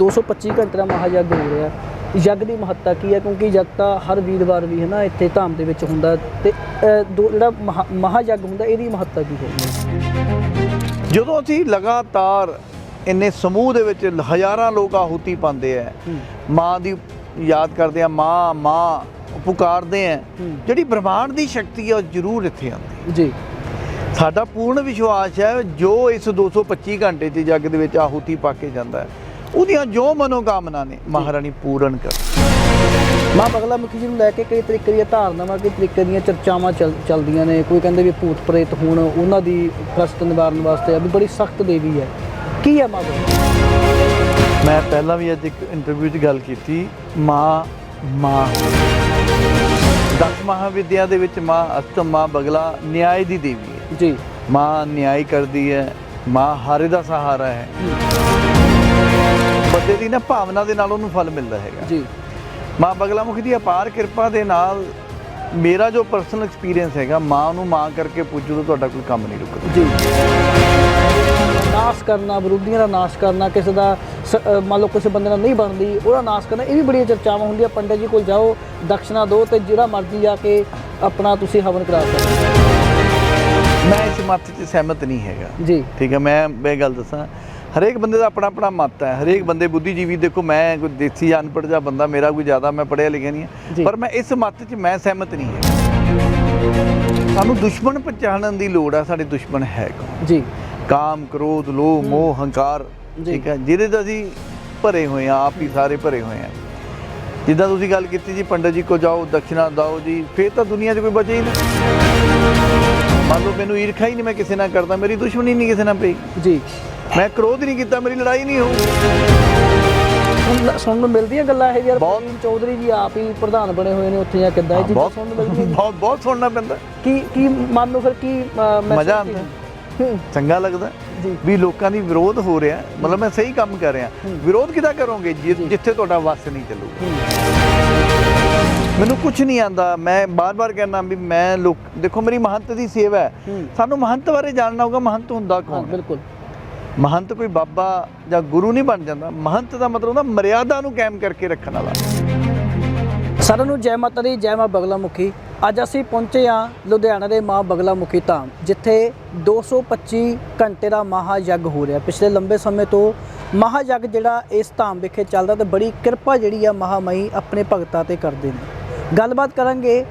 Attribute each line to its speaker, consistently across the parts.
Speaker 1: 225 ਘੰਟੇ ਦਾ ਮਹਾਯੱਗ ਹੋ ਰਿਹਾ ਯੱਗ ਦੀ ਮਹੱਤਤਾ ਕੀ ਹੈ? ਕਿਉਂਕਿ ਯੱਗ ਤਾਂ ਹਰ ਵੀਰਵਾਰ ਵੀ ਹੈ ਨਾ ਇੱਥੇ ਧਾਮ ਦੇ ਵਿੱਚ ਹੁੰਦਾ ਤੇ ਜਿਹੜਾ ਮਹਾ- ਮਹਾਯੱਗ ਹੁੰਦਾ ਇਹਦੀ ਮਹੱਤਤਾ ਕੀ ਹੈ?
Speaker 2: ਜਦੋਂ ਅਸੀਂ ਲਗਾਤਾਰ ਇੰਨੇ ਸਮੂਹ ਦੇ ਵਿੱਚ ਹਜ਼ਾਰਾਂ ਲੋਕ ਆਹੂਤੀ ਪਾਉਂਦੇ ਆ ਮਾਂ ਦੀ ਯਾਦ ਕਰਦੇ ਆ ਮਾਂ ਮਾਂ ਪੁਕਾਰਦੇ ਆ। ਜਿਹੜੀ ਬ੍ਰਹਮਾਂਡ ਦੀ ਸ਼ਕਤੀ ਹੈ ਉਹ ਜ਼ਰੂਰ ਇੱਥੇ ਆਉਂਦੀ।
Speaker 1: ਜੀ।
Speaker 2: ਸਾਡਾ ਪੂਰਨ ਵਿਸ਼ਵਾਸ ਹੈ ਜੋ ਇਸ 225 ਘੰਟੇ 'ਚ ਜੱਗ ਦੇ ਵਿੱਚ ਆਹੂਤੀ ਪਾ ਕੇ ਜਾਂਦਾ ਹੈ। ਉਹਦੀਆਂ ਜੋ ਮਨੋਕਾਮਨਾ ਨੇ ਮਹਾਰਾਣੀ ਪੂਰਨ ਕਰ।
Speaker 1: ਮਾਂ ਬਗਲਾ ਮੁਖੀ ਜੀ ਨੂੰ ਲੈ ਕੇ ਕਈ ਤਰੀਕੇ ਦੀਆਂ ਧਾਰਨਾਵਾਂ ਕਈ ਤਰੀਕੇ ਦੀਆਂ ਚਰਚਾਵਾਂ ਚੱਲ- ਚੱਲਦੀਆਂ ਨੇ। ਕੋਈ ਕਹਿੰਦੇ ਵੀ ਭੂਤ ਪ੍ਰੇਤ ਹੁਣ ਉਹਨਾਂ ਦੀ ਕਸ਼ਟ ਨਿਵਾਰਨ ਵਾਸਤੇ ਆ ਵੀ ਬੜੀ ਸਖਤ ਦੇਵੀ ਹੈ। ਕੀ ਹੈ ਮਾਂ ਬਗਲਾ
Speaker 2: ਮੈਂ ਪਹਿਲਾਂ ਵੀ ਅੱਜ ਇੱਕ ਇੰਟਰਵਿਊ 'ਚ ਗੱਲ ਕੀਤੀ ਮਾਂ ਮਾਂ। ਦਸ ਮਹਾਵਿਦਿਆ ਦੇ ਵਿੱਚ ਮਾਂ ਅਸ਼ਟਮ ਮਾਂ ਬਗਲਾ ਨਿਆਏ ਦੀ ਦੇਵੀ ਹੈ।
Speaker 1: ਜੀ।
Speaker 2: ਮਾਂ ਨਿਆਈ ਕਰਦੀ ਹੈ ਮਾਂ ਹਾਰੇ ਦਾ ਸਹਾਰਾ ਹੈ। ਬੰਦੇ ਦੀ ਨਾ ਭਾਵਨਾ ਦੇ ਨਾਲ ਉਹਨੂੰ ਫਲ ਮਿਲਦਾ ਹੈਗਾ।
Speaker 1: ਜੀ।
Speaker 2: ਮਾਂ ਬਗਲਾ ਮੁਖੀ ਦੀ ਅਪਾਰ ਕਿਰਪਾ ਦੇ ਨਾਲ ਮੇਰਾ ਜੋ ਪਰਸਨਲ ਐਕਸਪੀਰੀਅੰਸ ਹੈਗਾ ਮਾਂ ਨੂੰ ਮਾਂ ਕਰਕੇ ਪੁੱਜੋ ਤਾਂ ਤੁਹਾਡਾ ਕੋਈ ਕੰਮ ਨਹੀਂ ਰੁਕਦਾ।
Speaker 1: ਜੀ। ਨਾਸ਼ ਕਰਨਾ ਵਿਰੋਧੀਆਂ ਦਾ ਨਾਸ਼ ਕਰਨਾ ਕਿਸੇ ਦਾ ਮੰਨ ਲਓ ਕਿਸੇ ਬੰਦੇ ਨਾਲ ਨਹੀਂ ਬਣਦੀ ਉਹਦਾ ਨਾਸ਼ ਕਰਨਾ ਇਹ ਵੀ ਬੜੀਆਂ ਚਰਚਾਵਾਂ ਹੁੰਦੀਆਂ। ਪੰਡਤ ਜੀ ਕੋਲ ਜਾਓ ਦਕਸ਼ਨਾ ਦਿਓ ਤੇ ਜਿਹੜਾ ਮਰਜ਼ੀ ਆ ਕੇ ਆਪਣਾ ਤੁਸੀਂ ਹਵਨ ਕਰਾ ਸਕਦੇ
Speaker 2: ਮੈਂ ਇਸ ਮੱਤ 'ਚ ਸਹਿਮਤ ਨਹੀਂ ਹੈਗਾ।
Speaker 1: ਜੀ।
Speaker 2: ਠੀਕ ਹੈ ਮੈਂ ਮੈਂ ਗੱਲ ਦੱਸਾਂ ਹਰੇਕ ਬੰਦੇ ਦਾ ਆਪਣਾ ਆਪਣਾ ਮਤ ਹੈ। ਹਰੇਕ ਬੰਦੇ ਬੁੱਧੀਜੀਵੀ ਦੇਖੋ ਮੈਂ ਕੋਈ ਦੇਸੀ ਅਨਪੜ੍ਹ ਜਿਹਾ ਬੰਦਾ ਮੇਰਾ ਕੋਈ ਜ਼ਿਆਦਾ ਮੈਂ ਪੜ੍ਹਿਆ ਲਿਖਿਆ ਨਹੀਂ
Speaker 1: ਜੀ।
Speaker 2: ਹੈ ਪਰ ਮੈਂ ਇਸ ਮਤ 'ਚ ਮੈਂ ਸਹਿਮਤ ਨਹੀਂ ਹੈ। ਸਾਨੂੰ ਦੁਸ਼ਮਣ ਪਛਾਣਨ ਦੀ ਲੋੜ ਹੈ ਸਾਡੇ ਦੁਸ਼ਮਣ ਹੈ ਕੌਣ?
Speaker 1: ਜੀ।
Speaker 2: ਕਾਮ ਕ੍ਰੋਧ ਲੋਭ ਮੋਹ ਹੰਕਾਰ
Speaker 1: ਜੀ।
Speaker 2: ਠੀਕ ਹੈ? ਜਿਹਦੇ ਤੋਂ ਅਸੀਂ ਭਰੇ ਹੋਏ ਆ ਆਪ ਹੀ ਸਾਰੇ ਭਰੇ ਹੋਏ ਆ ਜਿੱਦਾਂ ਤੁਸੀਂ ਗੱਲ ਕੀਤੀ ਜੀ ਪੰਡਤ ਜੀ ਕੋ ਜਾਓ ਦਕਸ਼ਨਾ ਦਿਓ ਜੀ ਫੇਰ ਤਾਂ ਦੁਨੀਆ 'ਚ ਕੋਈ ਬਚੇ ਹੀ ਨਹੀਂ। ਮੰਨ ਲਓ ਮੈਨੂੰ ਈਰਖਾ ਹੀ ਨਹੀਂ ਮੈਂ ਕਿਸੇ ਨਾਲ ਕਰਦਾ ਮੇਰੀ ਦੁਸ਼ਮਣੀ ਨਹੀਂ ਕਿਸੇ ਨਾਲ ਪਈ।
Speaker 1: ਜੀ।
Speaker 2: ਮੈਂ ਕ੍ਰੋਧ ਨਹੀਂ ਕੀਤਾ ਮੇਰੀ ਲੜਾਈ ਨਹੀਂ ਹੋਊ
Speaker 1: ਸੁਣਨ ਨੂੰ ਮਿਲਦੀਆਂ ਗੱਲਾਂ ਇਹ ਯਾਰ। ਪ੍ਰਵੀਨ ਚੌਧਰੀ ਜੀ ਆਪ ਹੀ ਪ੍ਰਧਾਨ ਬਣੇ ਹੋਏ ਨੇ ਉੱਥੇ ਜਾਂ ਕਿੱਦਾਂ ਇਹ ਚੀਜ਼ਾਂ ਸੁਣਨ ਨੂੰ ਮਿਲਦੀਆਂ
Speaker 2: ਬਹੁਤ ਬਹੁਤ ਸੁਣਨਾ ਪੈਂਦਾ।
Speaker 1: ਕੀ ਕੀ ਮਨ ਨੂੰ ਫਿਰ ਕੀ
Speaker 2: ਮਜ਼ਾ ਆਉਂਦਾ। ਚੰਗਾ ਲੱਗਦਾ ਵੀ ਲੋਕਾਂ ਦੀ ਵਿਰੋਧ ਹੋ ਰਿਹਾ। ਮਤਲਬ ਮੈਂ ਸਹੀ ਕੰਮ ਕਰ ਰਿਹਾ। ਵਿਰੋਧ ਕਿਦਾਂ ਕਰੋਗੇ। ਜਿੱਥੇ ਤੁਹਾਡਾ ਵੱਸ ਨਹੀਂ ਚੱਲੂਗਾ? ਮੈਨੂੰ ਕੁਝ ਨਹੀਂ ਆਂਦਾ ਮੈਂ ਬਾਰ-ਬਾਰ ਕਹਿਣਾ ਵੀ ਮੈਂ ਲੋਕ ਦੇਖੋ ਮੇਰੀ ਮਹੰਤ ਦੀ ਸੇਵਾ ਹੈ। ਸਾਨੂੰ ਮਹੰਤ ਬਾਰੇ ਜਾਣਨਾ ਹੋਊਗਾ। ਮਹੰਤ ਹੁੰਦਾ ਕੌਣ
Speaker 1: ਬਿਲਕੁਲ।
Speaker 2: ਮਹੰਤ ਕੋਈ ਬਾਬਾ ਜਾਂ ਗੁਰੂ ਨਹੀਂ ਬਣ ਜਾਂਦਾ। ਮਹੰਤ ਦਾ ਮਤਲਬ ਹੁੰਦਾ ਮਰਿਆਦਾ ਨੂੰ ਕਾਇਮ ਕਰਕੇ ਰੱਖਣ ਵਾਲਾ।
Speaker 1: ਸਾਰਿਆਂ ਨੂੰ ਜੈ ਮਾਤਾ ਦੀ, ਜੈ ਮਾਂ ਬਗਲਾ ਮੁਖੀ ਅੱਜ ਅਸੀਂ ਪਹੁੰਚੇ ਹਾਂ ਲੁਧਿਆਣਾ ਦੇ ਮਾਂ ਬਗਲਾ ਮੁਖੀ ਧਾਮ, ਜਿੱਥੇ 225 ਘੰਟੇ ਦਾ ਮਹਾ ਹੋ ਰਿਹਾ। ਪਿਛਲੇ ਲੰਬੇ ਸਮੇਂ ਤੋਂ ਮਹਾ ਯੱਗ ਜਿਹੜਾ ਇਸ ਧਾਮ ਵਿਖੇ ਚੱਲਦਾ ਤੇ ਬੜੀ ਕਿਰਪਾ ਜਿਹੜੀ ਆ ਮਹਾਮਈ ਆਪਣੇ ਭਗਤਾਂ ਤੇ ਕਰਦੇ ਨੇ। ਗੱਲਬਾਤ ਕਰਾਂਗੇ,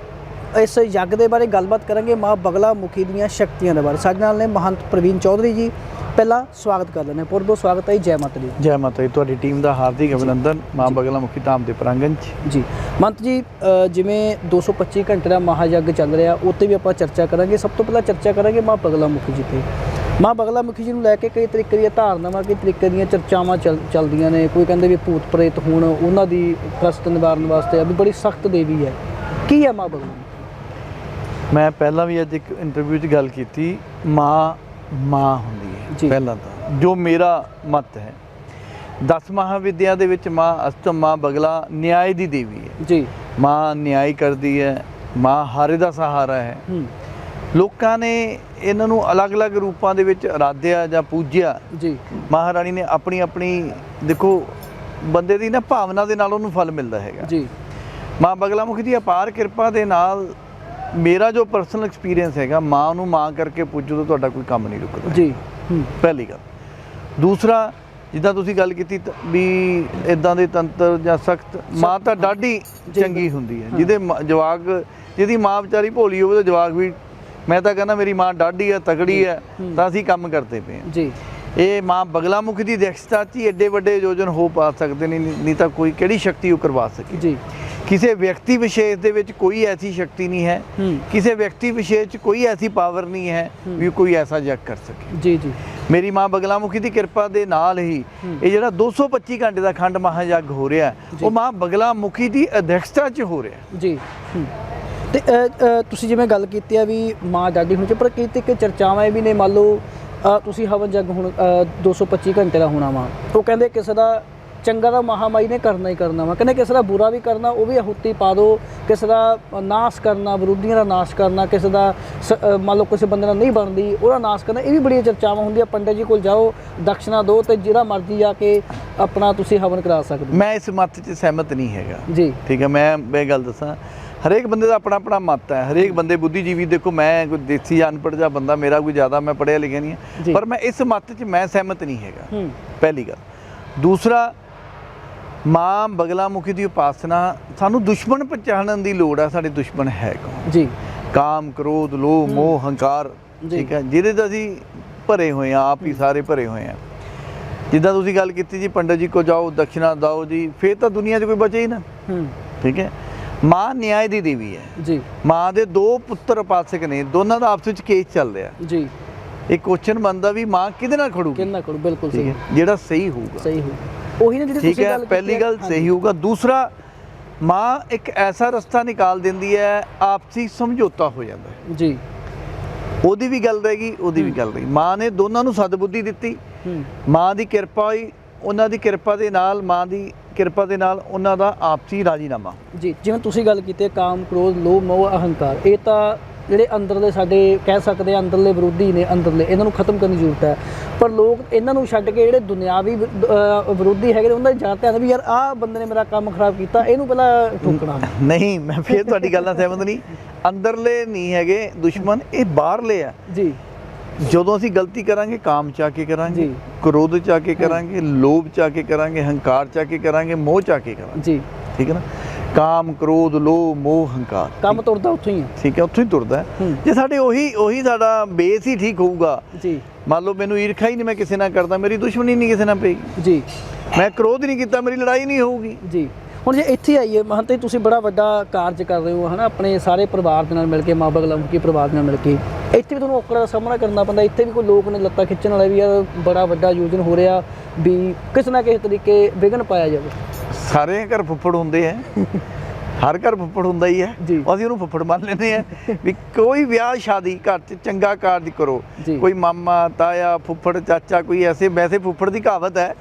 Speaker 1: ਇਸ ਯੱਗ ਦੇ ਬਾਰੇ ਗੱਲਬਾਤ ਕਰਾਂਗੇ ਮਾਂ ਬਗਲਾ ਮੁਖੀ ਦੀਆਂ ਸ਼ਕਤੀਆਂ ਦੇ ਬਾਰੇ। ਸਾਡੇ ਨਾਲ ਨੇ ਮਹੰਤ ਪ੍ਰਵੀਨ ਚੌਧਰੀ ਜੀ ਪਹਿਲਾਂ ਸਵਾਗਤ ਕਰ ਬਹੁਤ ਬਹੁਤ ਸਵਾਗਤ ਹੈ ਜੀ, ਮਾਤਾ ਦੀ।
Speaker 2: ਜੈ ਮਾਤਾ ਜੀ ਤੁਹਾਡੀ ਟੀਮ ਦਾ ਹਾਰਦਿਕ ਅਭਿਨੰਦਨ ਮਾਂ ਬਗਲਾ ਮੁਖੀ ਧਾਮ ਦੇ ਪ੍ਰਾਂਗਣ 'ਚ।
Speaker 1: ਜੀ। ਮੰਤ ਜੀ ਜਿਵੇਂ 225 ਘੰਟੇ ਦਾ ਮਹਾਯੱਗ ਚੱਲ ਰਿਹਾ ਉੱਤੇ ਵੀ ਆਪਾਂ ਚਰਚਾ ਕਰਾਂਗੇ। ਸਭ ਤੋਂ ਪਹਿਲਾਂ ਚਰਚਾ ਕਰਾਂਗੇ ਮਾਂ ਬਗਲਾ ਮੁਖੀ ਜੀ ਤੇ। ਮਾਂ ਬਗਲਾ ਮੁਖੀ ਜੀ ਨੂੰ ਲੈ ਕੇ ਕਈ ਤਰੀਕੇ ਦੀਆਂ ਧਾਰਨਾਵਾਂ ਕਈ ਤਰੀਕੇ ਦੀਆਂ ਚਰਚਾਵਾਂ ਚੱਲ- ਚੱਲਦੀਆਂ ਨੇ। ਕੋਈ ਕਹਿੰਦੇ ਵੀ ਭੂਤ ਪ੍ਰੇਤ ਹੁਣ ਉਹਨਾਂ ਦੀ ਕਸ਼ਟ ਨਿਵਾਰਨ ਵਾਸਤੇ ਵੀ ਬੜੀ ਸਖਤ ਦੇਵੀ ਹੈ। ਕੀ ਹੈ ਮਾਂ ਬਗਲਾ?
Speaker 2: ਮੈਂ ਪਹਿਲਾਂ ਵੀ ਅੱਜ ਇੱਕ ਇੰਟਰਵਿਊ 'ਚ ਗੱਲ ਕੀਤੀ। ਮਾਂ ਮਾਂ ਹੁੰਦੀ। ਹੈ ਪਹਿਲਾਂ ਤਾਂ। ਜੋ ਮੇਰਾ ਮਤ ਹੈ ਦਸ ਮਹਾਵਿਦਿਆ ਦੇ ਵਿੱਚ ਮਾਂ ਅਸ਼ਟਮ ਮਾਂ ਬਗਲਾ ਨਿਆਏ ਦੀ ਦੇਵੀ ਹੈ।
Speaker 1: ਜੀ।
Speaker 2: ਮਾਂ ਨਿਆਈ ਕਰਦੀ ਹੈ ਮਾਂ ਹਾਰੇ ਦਾ ਸਹਾਰਾ ਹੈ।
Speaker 1: ਹੂੰ।
Speaker 2: ਲੋਕਾਂ ਨੇ ਇਹਨਾਂ ਨੂੰ ਅਲੱਗ-ਅਲੱਗ ਰੂਪਾਂ ਦੇ ਵਿੱਚ ਆਰਾਧਿਆ ਜਾਂ ਪੂਜਿਆ।
Speaker 1: ਜੀ।
Speaker 2: ਮਹਾਰਾਣੀ ਨੇ ਆਪਣੀ ਆਪਣੀ ਦੇਖੋ ਬੰਦੇ ਦੀ ਨਾ ਭਾਵਨਾ ਦੇ ਨਾਲ ਉਹਨੂੰ ਫਲ ਮਿਲਦਾ ਹੈਗਾ।
Speaker 1: ਜੀ।
Speaker 2: ਮਾਂ ਬਗਲਾ ਮੁਖੀ ਦੀ ਅਪਾਰ ਕਿਰਪਾ ਦੇ ਨਾਲ ਮੇਰਾ ਜੋ ਪਰਸਨਲ ਐਕਸਪੀਰੀਅੰਸ ਹੈਗਾ ਮਾਂ ਨੂੰ ਮਾਂ ਕਰਕੇ ਪੁੱਜੋ ਤਾਂ ਤੁਹਾਡਾ ਕੋਈ ਕੰਮ ਨਹੀਂ ਰੁਕਦਾ।
Speaker 1: ਜੀ
Speaker 2: ਪਹਿਲੀ ਗੱਲ। ਦੂਸਰਾ ਜਿੱਦਾਂ ਤੁਸੀਂ ਗੱਲ ਕੀਤੀ ਵੀ ਇਦਾਂ ਦੇ ਤੰਤਰ ਜਾਂ ਸਖਤ ਮਾਂ ਤਾਂ ਡਾਢੀ। ਚੰਗੀ ਹੁੰਦੀ ਹੈ। ਜਿਹਦੇ ਜਵਾਕ ਜਿਹਦੀ ਮਾਂ ਵਿਚਾਰੀ ਭੋਲੀ ਹੋਵੇ ਤਾਂ ਜਵਾਕ ਵੀ ਮੈਂ ਤਾਂ ਕਹਿੰਦਾ ਮੇਰੀ ਮਾਂ ਡਾਢੀ ਹੈ ਤਗੜੀ ਹੈ। ਤਾਂ ਅਸੀਂ ਕੰਮ ਕਰਦੇ ਪਏ ਹਾਂ।
Speaker 1: ਜੀ।
Speaker 2: ਇਹ ਮਾਂ ਬਗਲਾ ਮੁਖੀ ਦੀ ਦ੍ਰਿਸ਼ਟਤਾ 'ਚ ਹੀ ਐਡੇ ਵੱਡੇ ਯੋਜਨ ਹੋ ਪਾ ਸਕਦੇ ਨਹੀਂ ਨਹੀਂ ਤਾਂ ਕੋਈ ਕਿਹੜੀ ਸ਼ਕਤੀ ਉਹ ਕਰਵਾ ਸਕੇ।
Speaker 1: ਜੀ।
Speaker 2: ਕਿਸੇ ਵਿਅਕਤੀ ਵਿਸ਼ੇਸ਼ ਦੇ ਵਿੱਚ ਕੋਈ ਐਸੀ ਸ਼ਕਤੀ ਨਹੀਂ ਹੈ ਕਿਸੇ ਵਿਅਕਤੀ ਵਿਸ਼ੇਸ਼ 'ਚ ਕੋਈ ਐਸੀ ਪਾਵਰ ਨਹੀਂ ਹੈ ਵੀ ਕੋਈ ਐਸਾ ਜਗ ਕਰ ਸਕੇ
Speaker 1: ਜੀ ਜੀ
Speaker 2: ਮੇਰੀ ਮਾਂ ਬਗਲਾਮੁਖੀ ਦੀ ਕਿਰਪਾ ਦੇ ਨਾਲ ਹੀ। ਇਹ ਜਿਹੜਾ 225 ਘੰਟੇ ਦਾ ਖੰਡ ਮਹਾਯੱਗ ਹੋ ਰਿਹਾ। ਉਹ ਮਾਂ ਬਗਲਾਮੁਖੀ ਦੀ ਅਧਿਕਸ਼ਤਾ 'ਚ ਹੋ ਰਿਹਾ
Speaker 1: ਜੀ। ਤੇ ਤੁਸੀਂ ਜਿਵੇਂ ਗੱਲ ਕੀਤੀ ਆ ਵੀ ਮਾਂ ਡਾਡੀ ਹੁਣ ਚ ਪਰ ਕਿਤੇ ਕਿ ਚਰਚਾਵਾਂ ਵੀ ਨੇ ਮੰਨ ਲਓ ਤੁਸੀਂ ਹਵਨ ਜਗ ਹੁਣ ਅ, 225 ਘੰਟੇ ਦਾ ਹੋਣਾ ਵਾ ਉਹ ਕਹਿੰਦੇ ਕਿਸੇ ਦਾ ਚੰਗਾ ਤਾਂ ਮਹਾਮਾਈ ਨੇ ਕਰਨਾ ਹੀ ਕਰਨਾ ਵਾ। ਕਹਿੰਦੇ ਕਿਸੇ ਦਾ ਬੁਰਾ ਵੀ ਕਰਨਾ ਉਹ ਵੀ ਆਹੁਤੀ ਪਾ ਦਿਓ ਕਿਸੇ ਦਾ ਨਾਸ਼ ਕਰਨਾ ਵਿਰੋਧੀਆਂ ਦਾ ਨਾਸ਼ ਕਰਨਾ ਕਿਸੇ ਦਾ ਮੰਨ ਲਓ ਕਿਸੇ ਬੰਦੇ ਨਾਲ ਨਹੀਂ ਬਣਦੀ ਉਹਦਾ ਨਾਸ਼ ਕਰਨਾ ਇਹ ਵੀ ਬੜੀਆਂ ਚਰਚਾਵਾਂ ਹੁੰਦੀਆਂ। ਪੰਡਤ ਜੀ ਕੋਲ ਜਾਓ ਦਕਸ਼ਨਾ ਦਿਓ ਤੇ ਜਿਹੜਾ ਮਰਜ਼ੀ ਜਾ ਕੇ ਆਪਣਾ ਤੁਸੀਂ ਹਵਨ ਕਰਾ ਸਕਦੇ
Speaker 2: ਮੈਂ ਇਸ ਮਤ 'ਚ ਸਹਿਮਤ ਨਹੀਂ ਹੈਗਾ।
Speaker 1: ਜੀ।
Speaker 2: ਠੀਕ ਹੈ ਮੈਂ ਮੈਂ ਗੱਲ ਦੱਸਾਂ। ਹਰੇਕ ਬੰਦੇ ਦਾ ਆਪਣਾ ਆਪਣਾ ਮਤ ਹੈ। ਹਰੇਕ ਬੰਦੇ ਬੁੱਧੀਜੀਵੀ ਦੇਖੋ ਮੈਂ ਕੋਈ ਦੇਸੀ ਅਨਪੜ੍ਹ ਜਿਹਾ ਬੰਦਾ ਮੇਰਾ ਕੋਈ ਜ਼ਿਆਦਾ ਮੈਂ ਪੜ੍ਹਿਆ ਲਿਖਿਆ ਨਹੀਂ
Speaker 1: ਜੀ।
Speaker 2: ਪਰ ਮੈਂ ਇਸ ਮਤ 'ਚ ਮੈਂ ਸਹਿਮਤ ਨਹੀਂ ਹੈਗਾ। ਪਹਿਲੀ ਗੱਲ। ਦੂਸਰਾ ਮਾਂ ਬਗਲਾਮੁਖੀ ਦੀ ਉਪਾਸਨਾ ਸਾਨੂੰ ਦੁਸ਼ਮਣ ਪਛਾਣਨ ਦੀ ਲੋੜ ਹੈ ਸਾਡੇ ਦੁਸ਼ਮਣ ਹੈ ਕੌਣ?
Speaker 1: ਜੀ।
Speaker 2: ਕਾਮ ਕ੍ਰੋਧ ਲੋਭ ਮੋਹ ਹੰਕਾਰ। ਠੀਕ ਹੈ? ਜਿਹਦੇ ਤੋਂ ਅਸੀਂ ਭਰੇ ਹੋਏ ਆ ਆਪ ਹੀ ਸਾਰੇ ਭਰੇ ਹੋਏ ਆ। ਜਿੱਦਾਂ ਤੁਸੀਂ ਗੱਲ ਕੀਤੀ ਜੀ ਪੰਡਤ ਜੀ ਕੋ ਜਾਓ ਦਕਸ਼ਨਾ ਦਿਓ ਜੀ ਫੇਰ ਤਾਂ ਦੁਨੀਆ 'ਚ ਕੋਈ ਬਚੇ ਹੀ ਨਾ। ਠੀਕ ਹੈ? ਮਾਂ ਨਿਆਂ ਦੀ ਦੇਵੀ ਹੈ।
Speaker 1: ਜੀ।
Speaker 2: ਮਾਂ ਦੇ ਦੋ ਪੁੱਤਰ ਉਪਾਸਕ ਨੇ ਦੋਨਾਂ ਦਾ ਆਪਸ ਵਿੱਚ ਕੇਸ ਚੱਲ ਰਿਹਾ।
Speaker 1: ਜੀ।
Speaker 2: ਇਹ ਕੁਐਸਚਨ ਬਣਦਾ ਵੀ ਮਾਂ ਕਿਹਦੇ ਨਾਲ ਖੜੂਗੀ?
Speaker 1: ਕਿੰਨਾ ਕਰੋ ਬਿਲਕੁਲ ਸਹੀ।
Speaker 2: ਜਿਹੜਾ ਸਹੀ ਹੋਊਗਾ।
Speaker 1: ਸਹੀ ਹੋ ਉਹੀ ਨਾ ਜਿਹੜੀ
Speaker 2: ਠੀਕ
Speaker 1: ਤੁਸੀਂ
Speaker 2: ਹੈ
Speaker 1: ਗੱਲ ਕੀਤੀ
Speaker 2: ਪਹਿਲੀ
Speaker 1: ਹੈ।
Speaker 2: ਗੱਲ। ਸਹੀ ਹੋਊਗਾ। ਦੂਸਰਾ ਮਾਂ ਇੱਕ ਐਸਾ ਰਸਤਾ ਨਿਕਾਲ ਦਿੰਦੀ ਹੈ ਆਪਸੀ ਸਮਝੌਤਾ ਹੋ ਜਾਂਦਾ ਹੈ।
Speaker 1: ਜੀ।
Speaker 2: ਉਹਦੀ ਵੀ ਗੱਲ ਰਹੇਗੀ ਉਹਦੀ ਵੀ ਗੱਲ ਰਹੀ। ਮਾਂ ਨੇ ਦੋਨਾਂ ਨੂੰ ਸਦਬੁੱਧੀ ਦਿੱਤੀ। ਮਾਂ ਦੀ ਕਿਰਪਾ ਹੋਈ ਉਹਨਾਂ ਦੀ ਕਿਰਪਾ ਦੇ ਨਾਲ ਮਾਂ ਦੀ ਕਿਰਪਾ ਦੇ ਨਾਲ ਉਹਨਾਂ ਦਾ ਆਪਸੀ ਰਾਜੀਨਾਮਾ।
Speaker 1: ਜੀ ਜਿਵੇਂ ਤੁਸੀਂ ਗੱਲ ਕੀਤੀ ਹੈ ਕਾਮ ਕ੍ਰੋਧ ਲੋਭ ਮੋਹ ਅਹੰਕਾਰ ਇਹ ਤਾਂ ਜਿਹੜੇ ਅੰਦਰਲੇ ਸਾਡੇ ਕਹਿ ਸਕਦੇ ਆ ਅੰਦਰਲੇ ਵਿਰੋਧੀ ਨੇ ਅੰਦਰਲੇ ਇਹਨਾਂ ਨੂੰ ਖਤਮ ਕਰਨ ਦੀ ਜ਼ਰੂਰਤ ਹੈ। ਪਰ ਲੋਕ ਇਹਨਾਂ ਨੂੰ ਛੱਡ ਕੇ ਜਿਹੜੇ ਦੁਨਿਆਵੀ ਵਿਰੋਧੀ ਹੈਗੇ ਉਹਨਾਂ ਦੀ ਜ਼ਿਆਦਾ ਧਿਆਨ ਵੀ ਯਾਰ ਆਹ ਬੰਦੇ ਨੇ ਮੇਰਾ ਕੰਮ ਖਰਾਬ ਕੀਤਾ ਇਹਨੂੰ ਪਹਿਲਾਂ ਠੋਕਣਾ।
Speaker 2: ਨਹੀਂ ਮੈਂ ਫੇਰ ਤੁਹਾਡੀ ਗੱਲ ਨਾਲ ਸਹਿਮਤ ਨਹੀਂ। ਅੰਦਰਲੇ ਨਹੀਂ ਹੈਗੇ ਦੁਸ਼ਮਣ ਇਹ ਬਾਹਰਲੇ ਆ।
Speaker 1: ਜੀ।
Speaker 2: ਜਦੋਂ ਅਸੀਂ ਗਲਤੀ ਕਰਾਂਗੇ ਕਾਮ ਚ ਕੇ ਕਰਾਂਗੇ
Speaker 1: ਜੀ।
Speaker 2: ਕ੍ਰੋਧ ਚ ਕੇ ਕਰਾਂਗੇ ਲੋਭ ਚ ਕੇ ਕਰਾਂਗੇ ਹੰਕਾਰ ਚ ਕੇ ਕਰਾਂਗੇ ਮੋਹ ਚ ਕੇ ਕਰਾਂਗੇ।
Speaker 1: ਜੀ।
Speaker 2: ਠੀਕ ਹੈ ਨਾ? ਕਾਮ ਕ੍ਰੋਧ ਲੋਭ ਮੋਹ ਹੰਕਾਰ।
Speaker 1: ਕੰਮ ਤੁਰਦਾ ਉੱਥੋਂ ਹੀ ਹੈ
Speaker 2: ਠੀਕ ਹੈ ਉੱਥੋਂ ਹੀ ਤੁਰਦਾ। ਜੇ ਸਾਡੇ ਉਹੀ ਉਹੀ ਸਾਡਾ ਬੇਸ ਹੀ ਠੀਕ ਹੋਊਗਾ
Speaker 1: ਜੀ।
Speaker 2: ਮੰਨ ਲਓ ਮੈਨੂੰ ਈਰਖਾ ਹੀ ਨਹੀਂ ਮੈਂ ਕਿਸੇ ਨਾਲ ਕਰਦਾ ਮੇਰੀ ਦੁਸ਼ਮਣੀ ਨਹੀਂ ਕਿਸੇ ਨਾਲ ਪਏਗੀ।
Speaker 1: ਜੀ।
Speaker 2: ਮੈਂ ਕ੍ਰੋਧ ਨਹੀਂ ਕੀਤਾ ਮੇਰੀ ਲੜਾਈ ਨਹੀਂ ਹੋਊਗੀ।
Speaker 1: ਜੀ। ਹੁਣ ਜੇ ਇੱਥੇ ਆਈਏ ਮਹੰਤੇ ਤੁਸੀਂ ਬੜਾ ਵੱਡਾ ਕਾਰਜ ਕਰ ਰਹੇ ਹੋ ਹਨਾ? ਆਪਣੇ ਸਾਰੇ ਪਰਿਵਾਰ ਦੇ ਨਾਲ ਮਿਲ ਕੇ ਮਾਂ ਬਗਲਾਮੁਖੀ ਪਰਿਵਾਰ ਦੇ ਨਾਲ ਮਿਲ ਕੇ। ਇੱਥੇ ਵੀ ਤੁਹਾਨੂੰ ਔਕੜ ਦਾ ਸਾਹਮਣਾ ਕਰਨਾ ਪੈਂਦਾ। ਇੱਥੇ ਵੀ ਕੋਈ ਲੋਕ ਨੇ ਲੱਤਾਂ ਖਿੱਚਣ ਵਾਲੇ ਵੀ ਯਾਰ ਬੜਾ ਵੱਡਾ ਆਯੋਜਨ ਹੋ ਰਿਹਾ ਵੀ ਕਿਸੇ ਨਾ ਕਿਸੇ ਤਰੀਕੇ ਵਿਘਨ ਪਾਇਆ ਜਾਵੇ।
Speaker 2: ਸਾਰੇ ਘਰ ਫੁੱਫੜ ਹੁੰਦੇ ਆ ਹਰ ਘਰ ਫੁੱਫੜ ਹੁੰਦਾ ਹੀ ਹੈ। ਅਸੀਂ ਉਹਨੂੰ ਫੁੱਫੜ ਮੰਨ ਲੈਂਦੇ ਆ ਵੀ ਕੋਈ ਵਿਆਹ ਸ਼ਾਦੀ ਘਰ 'ਚ ਚੰਗਾ ਕਾਰਜ ਕਰੋ। ਕੋਈ ਮਾਮਾ ਤਾਇਆ ਫੁੱਫੜ ਚਾਚਾ ਕੋਈ ਐਸੇ ਵੈਸੇ ਫੁੱਫੜ ਦੀ ਕਹਾਵਤ ਹੈ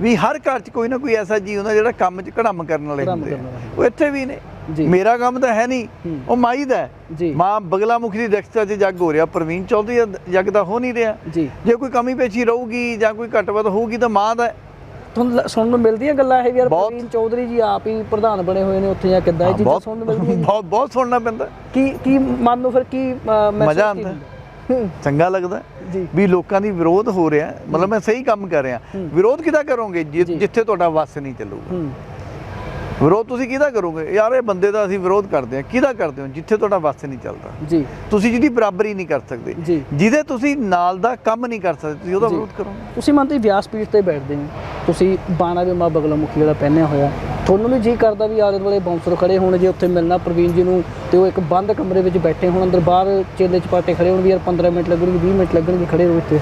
Speaker 2: ਵੀ ਹਰ ਘਰ 'ਚ ਕੋਈ ਨਾ ਕੋਈ ਐਸਾ ਜੀ ਹੁੰਦਾ ਜਿਹੜਾ ਕੰਮ 'ਚ ਘੜਮ ਕਰਨ ਵਾਲੇ ਹੁੰਦੇ। ਉਹ ਇੱਥੇ ਵੀ ਨੇ। ਮੇਰਾ ਕੰਮ ਤਾਂ ਹੈ ਨਹੀਂ। ਉਹ ਮਾਈ ਦਾ। ਮਾਂ ਬਗਲਾਮੁਖੀ ਦੀ ਦਖਤਾ 'ਚ ਜੱਗ ਹੋ ਰਿਹਾ ਪ੍ਰਵੀਨ ਚੌਧਰੀ ਦਾ ਜੱਗ ਦਾ ਹੋ ਨਹੀਂ ਰਿਹਾ
Speaker 1: ਜੀ
Speaker 2: ਕੋਈ ਕਮੀ ਪੇਸ਼ੀ ਰਹੂਗੀ ਜਾਂ ਕੋਈ ਘਟਵਤ ਹੋਊਗੀ ਤਾਂ ਮਾਂ ਦਾ।
Speaker 1: ਤੁਹਾਨੂੰ ਸੁਣਨ ਨੂੰ ਮਿਲਦੀਆਂ ਗੱਲਾਂ ਇਹ ਵੀ ਯਾਰ
Speaker 2: ਬਹੁਤ।
Speaker 1: ਪ੍ਰਵੀਨ ਚੌਧਰੀ ਜੀ ਆਪ ਹੀ ਪ੍ਰਧਾਨ ਬਣੇ ਹੋਏ ਨੇ ਉੱਥੇ ਜਾਂ ਕਿੱਦਾਂ ਇਹ ਚੀਜ਼ਾਂ ਸੁਣਨ ਨੂੰ ਮਿਲਦੀਆਂ ਜੀ?
Speaker 2: ਬਹੁਤ ਬਹੁਤ ਸੁਣਨਾ ਪੈਂਦਾ
Speaker 1: ਕੀ ਕੀ ਮਨ ਨੂੰ ਫਿਰ ਕੀ
Speaker 2: ਮਜ਼ਾ ਆਉਂਦਾ।
Speaker 1: ਹੂੰ,
Speaker 2: ਚੰਗਾ ਲੱਗਦਾ
Speaker 1: ਜੀ
Speaker 2: ਵੀ ਲੋਕਾਂ ਦੀ ਵਿਰੋਧ ਹੋ ਰਿਹਾ ਹੈ। ਮਤਲਬ ਮੈਂ ਸਹੀ ਕੰਮ ਕਰ ਰਿਹਾ। ਵਿਰੋਧ ਕਿਹਦਾ ਕਰੋਗੇ ਜਿ-
Speaker 1: ਜੀ।
Speaker 2: ਜਿੱਥੇ ਤੁਹਾਡਾ ਵੱਸ ਨਹੀਂ ਚੱਲੂਗਾ
Speaker 1: ਹੂੰ
Speaker 2: ਵਿਰੋਧ ਤੁਸੀਂ ਕਿਹਦਾ ਕਰੋਗੇ? ਯਾਰ ਇਹ ਬੰਦੇ ਦਾ ਅਸੀਂ ਵਿਰੋਧ ਕਰਦੇ ਹਾਂ। ਕਿਹਦਾ ਕਰਦੇ ਹੋ? ਜਿੱਥੇ ਤੁਹਾਡਾ ਵੱਸ ਨਹੀਂ ਚੱਲਦਾ।
Speaker 1: ਜੀ।
Speaker 2: ਤੁਸੀਂ ਜਿਹਦੀ ਬਰਾਬਰੀ ਨਹੀਂ ਕਰ ਸਕਦੇ। ਜਿਹਦੇ ਤੁਸੀਂ ਨਾਲ ਦਾ ਕੰਮ ਨਹੀਂ ਕਰ ਸਕਦੇ ਤੁਸੀਂ ਉਹਦਾ। ਵਿਰੋਧ ਕਰੋਗੇ।
Speaker 1: ਤੁਸੀਂ ਮੰਨਦੇ ਵਿਆਸ ਪੀਠ ਤੇ ਬੈਠਦੇ ਹੋ। ਤੁਸੀਂ ਬਾਣਾ ਵੀ ਮਾਂ ਬਗਲਾਮੁਖੀ ਜਿਹੜਾ ਪਹਿਨਿਆ ਹੋਇਆ। ਤੁਹਾਨੂੰ ਵੀ ਜੀ ਕਰਦਾ ਵੀ ਆਲੇ ਦੁਆਲੇ ਬਾਉਂਸਰ ਖੜੇ ਹੋਣ ਜੇ ਉੱਥੇ ਮਿਲਣਾ ਪ੍ਰਵੀਨ ਜੀ ਨੂੰ ਤੇ ਉਹ ਇੱਕ ਬੰਦ ਕਮਰੇ ਵਿੱਚ ਬੈਠੇ ਹੋਣ ਅੰਦਰ ਬਾਹਰ ਚੇਲੇ ਚਪਾਟੇ ਖੜੇ ਹੋਣ ਵੀ ਯਾਰ 15 ਮਿੰਟ ਲੱਗਣਗੇ 20 ਮਿੰਟ ਲੱਗਣਗੇ ਖੜੇ ਰਹੋ ਇੱਥੇ।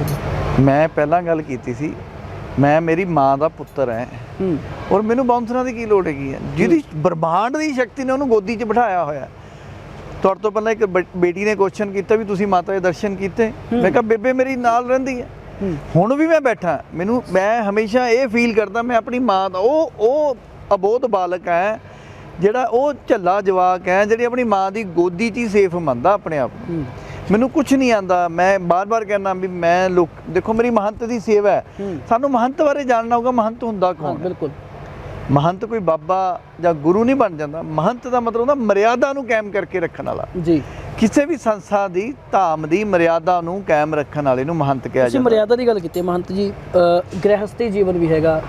Speaker 2: ਮੈਂ ਪਹਿਲਾਂ ਗੱਲ ਕੀਤੀ ਸੀ ਮੈਂ ਮੇਰੀ ਮਾਂ ਦਾ ਪੁੱਤਰ ਹਾਂ। ਔਰ ਮੈਨੂੰ ਬਾਉਂਸਰਾਂ ਦੀ ਕੀ ਲੋੜ ਹੈਗੀ ਹੈ? ਜਿਹਦੀ ਬ੍ਰਹਮਾਂਡ ਦੀ ਸ਼ਕਤੀ ਨੇ ਉਹਨੂੰ ਗੋਦੀ 'ਚ ਬਿਠਾਇਆ ਹੋਇਆ। ਤੁਹਾਡੇ ਤੋਂ ਪਹਿਲਾਂ ਇੱਕ ਬੇਟੀ ਨੇ ਕੁਐਸਚਨ ਕੀਤਾ ਵੀ ਤੁਸੀਂ ਮਾਤਾ ਦੇ ਦਰਸ਼ਨ ਕੀਤੇ। ਮੈਂ ਕਿਹਾ ਬੇਬੇ ਮੇਰੀ ਨਾਲ ਰਹਿੰਦੀ ਹੈ। ਹੁਣ ਵੀ ਮੈਂ ਬੈਠਾ। ਮੈਨੂੰ ਮੈਂ ਹਮੇਸ਼ਾ ਇਹ ਫੀਲ ਕਰਦਾ ਮੈਂ ਆਪਣੀ ਮਾਂ ਦਾ ਉਹ ਉਹ ਅਬੋਧ ਬਾਲਕ ਹੈ ਜਿਹੜਾ ਉਹ ਝੱਲਾ ਜਵਾਕ ਹੈ ਜਿਹੜੀ ਆਪਣੀ ਮਾਂ ਦੀ ਗੋਦੀ 'ਚ ਹੀ ਸੇਫ ਮੰਨਦਾ ਆਪਣੇ ਆਪ ਨੂੰ। ਮੈਨੂੰ ਕੁਝ ਨਹੀਂ ਆਂਦਾ। ਮੈਂ ਬਾਰ-ਬਾਰ ਕਹਿੰਦਾ ਵੀ ਮੈਂ ਲੋਕ ਦੇਖੋ ਮੇਰੀ ਮਹੰਤ ਦੀ ਸੇਵਾ ਹੈ। ਸਾਨੂੰ ਮਹੰਤ ਬਾਰੇ ਜਾਣਨਾ ਹੋਊਗਾ ਮਹੰਤ ਹੁੰਦਾ ਕੌਣ
Speaker 1: ਬਿਲਕੁਲ।
Speaker 2: ਮਹੰਤ ਕੋਈ ਬਾਬਾ ਜਾਂ ਗੁਰੂ ਨਹੀਂ ਬਣ ਜਾਂਦਾ। ਮਹੰਤ ਦਾ ਮਤਲਬ ਹੁੰਦਾ ਮਰਿਆਦਾ ਨੂੰ ਕਾਇਮ ਕਰਕੇ ਰੱਖਣ ਵਾਲਾ।
Speaker 1: ਜੀ।
Speaker 2: ਕਿਸੇ ਵੀ ਸੰਸਥਾ ਦੀ ਧਾਮ ਦੀ ਮਰਿਆਦਾ ਨੂੰ ਕਾਇਮ ਰੱਖਣ ਵਾਲੇ ਨੂੰ ਮਹੰਤ ਕਿਹਾ
Speaker 1: ਤੁਸੀਂ
Speaker 2: ਜਾਂਦਾ।
Speaker 1: ਮਰਿਆਦਾ ਦੀ ਗੱਲ ਕੀਤੀ ਮਹੰਤ ਜੀ ਅ, ਗ੍ਰਹਿਸਥੀ ਜੀਵਨ ਵੀ ਹੈਗਾ।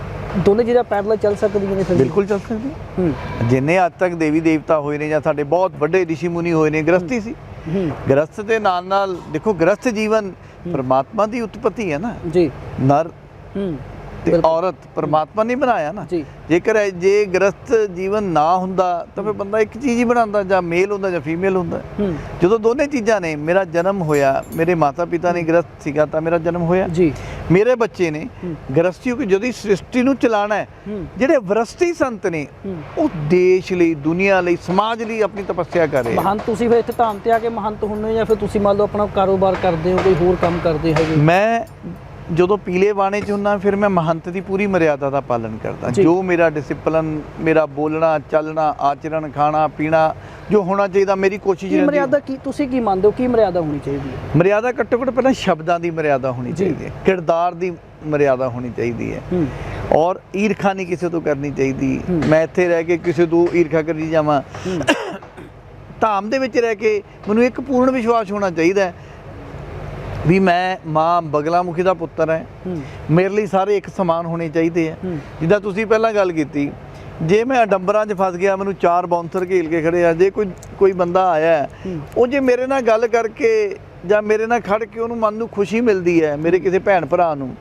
Speaker 1: ਦੋਨੇ ਜਿਹੜਾ ਪੈਰਲਲ ਚੱਲ ਸਕਦੀਆਂ ਨੇ ਫਿਰ?
Speaker 2: ਬਿਲਕੁਲ ਚੱਲ ਸਕਦੀ
Speaker 1: ਹੂੰ।
Speaker 2: ਜਿੰਨੇ ਅੱਜ ਤੱਕ ਦੇਵੀ ਦੇਵਤਾ ਹੋਏ ਨੇ ਜਾਂ ਸਾਡੇ ਬਹੁਤ ਵੱਡੇ ਰਿਸ਼ੀ ਮੁਨੀ ਹੋਏ ਨੇ ਗ੍ਰਸਤੀ ਸੀ।
Speaker 1: ਹੂੰ
Speaker 2: ਗ੍ਰਸਤ ਦੇ ਨਾਲ ਨਾਲ ਦੇਖੋ ਗ੍ਰਸਤ ਜੀਵਨ ਪਰਮਾਤਮਾ ਦੀ ਉਤਪਤੀ ਹੈ ਨਾ।
Speaker 1: ਜੀ।
Speaker 2: ਨਰ ਤੇ। ਔਰਤ ਪਰਮਾਤਮਾ ਨੇ ਬਣਾਇਆ ਨਾ। ਜੇਕਰ ਜੇ ਗ੍ਰਸਤ ਜੀਵਨ ਨਾ ਹੁੰਦਾ ਤਾਂ ਫਿਰ ਬੰਦਾ ਇੱਕ ਚੀਜ਼ ਹੀ ਬਣਾਉਂਦਾ ਜਾਂ ਮੇਲ ਹੁੰਦਾ ਜਾਂ ਫੀਮੇਲ ਹੁੰਦਾ। ਜਦੋਂ ਦੋਨੇ ਚੀਜ਼ਾਂ ਨੇ ਮੇਰਾ ਜਨਮ ਹੋਇਆ ਮੇਰੇ ਮਾਤਾ ਪਿਤਾ ਨੇ ਗ੍ਰਸਤ ਸੀਗਾ ਤਾਂ ਮੇਰਾ ਜਨਮ ਹੋਇਆ।
Speaker 1: ਜੀ।
Speaker 2: ਮੇਰੇ ਬੱਚੇ ਨੇ
Speaker 1: ਹੂੰ।
Speaker 2: ਗ੍ਰਸਤੀ ਕਿ ਜਦੋਂ ਸ੍ਰਿਸ਼ਟੀ ਨੂੰ ਚਲਾਣਾ ਹੈ ਜਿਹੜੇ ਵਿਰਸਤੀ ਸੰਤ ਨੇ ਉਹ ਦੇਸ਼ ਲਈ ਦੁਨੀਆ ਲਈ ਸਮਾਜ ਲਈ ਆਪਣੀ ਤਪੱਸਿਆ ਕਰ ਰਹੇ।
Speaker 1: ਮਹੰਤ ਤੁਸੀਂ ਫਿਰ ਇੱਥੇ ਧਾਮ ਤੇ ਆ ਕੇ ਮਹੰਤ ਹੁੰਦੇ ਹੋ ਜਾਂ ਫਿਰ ਤੁਸੀਂ ਮੰਨ ਲਓ ਆਪਣਾ ਕਾਰੋਬਾਰ ਕਰਦੇ ਹੋ ਕੋਈ ਹੋਰ ਕੰਮ ਕਰਦੇ ਹੈਗੇ?
Speaker 2: ਮੈਂ ਜਦੋਂ ਪੀਲੇ ਬਾਣੇ ਚ ਹੁੰਨਾ ਫਿਰ ਮੈਂ ਮਹੰਤ ਦੀ ਪੂਰੀ ਮਰਿਆਦਾ ਦਾ ਪਾਲਨ ਕਰਦਾ।
Speaker 1: ਜੀ।
Speaker 2: ਮੇਰਾ ਡਿਸਪਲਨ ਮੇਰਾ ਬੋਲਣਾ ਚੱਲਣਾ ਆਚਰਣ ਖਾਣਾ ਪੀਣਾ ਜੋ ਹੋਣਾ ਚਾਹੀਦਾ ਮੇਰੀ ਕੋਸ਼ਿਸ਼ ਰਹਿੰਦੀ
Speaker 1: ਮਰਿਆਦਾ ਕੀ ਤੁਸੀਂ ਕੀ ਮੰਨਦੇ ਹੋ? ਕੀ ਮਰਿਆਦਾ ਹੋਣੀ ਚਾਹੀਦੀ ਹੈ?
Speaker 2: ਮਰਿਆਦਾ ਘੱਟੋ ਘੱਟ ਪਹਿਲਾਂ ਸ਼ਬਦਾਂ ਦੀ ਮਰਿਆਦਾ ਹੋਣੀ। ਚਾਹੀਦੀ ਹੈ। ਕਿਰਦਾਰ ਦੀ ਮਰਿਆਦਾ ਹੋਣੀ ਚਾਹੀਦੀ ਹੈ। ਔਰ ਈਰਖਾ ਨਹੀਂ ਕਿਸੇ ਤੋਂ ਕਰਨੀ ਚਾਹੀਦੀ। ਮੈਂ ਇੱਥੇ ਰਹਿ ਕੇ ਕਿਸੇ ਤੋਂ ਈਰਖਾ ਕਰੀ ਜਾਵਾਂ। ਧਾਮ ਦੇ ਵਿੱਚ ਰਹਿ ਕੇ ਮੈਨੂੰ ਇੱਕ ਪੂਰਨ ਵਿਸ਼ਵਾਸ ਹੋਣਾ ਚਾਹੀਦਾ ਵੀ ਮੈਂ ਮਾਂ ਬਗਲਾਮੁਖੀ ਦਾ ਪੁੱਤਰ ਹੈ। ਮੇਰੇ ਲਈ ਸਾਰੇ ਇੱਕ ਸਮਾਨ ਹੋਣੇ ਚਾਹੀਦੇ ਆ। ਜਿੱਦਾਂ ਤੁਸੀਂ ਪਹਿਲਾਂ ਗੱਲ ਕੀਤੀ ਜੇ ਮੈਂ ਅਡੰਬਰਾਂ 'ਚ ਫਸ ਗਿਆ ਮੈਨੂੰ ਚਾਰ ਬਾਉਂਸਰ ਘੇਲ ਕੇ ਖੜੇ ਆ ਜੇ ਕੋਈ ਕੋਈ ਬੰਦਾ ਆਇਆ। ਉਹ ਜੇ ਮੇਰੇ ਨਾਲ ਗੱਲ ਕਰਕੇ ਜਾਂ ਮੇਰੇ ਨਾਲ ਖੜ ਕੇ ਉਹਨੂੰ ਮਨ ਨੂੰ ਖੁਸ਼ੀ ਮਿਲਦੀ ਹੈ ਮੇਰੇ ਕਿਸੇ ਭੈਣ ਭਰਾ ਨੂੰ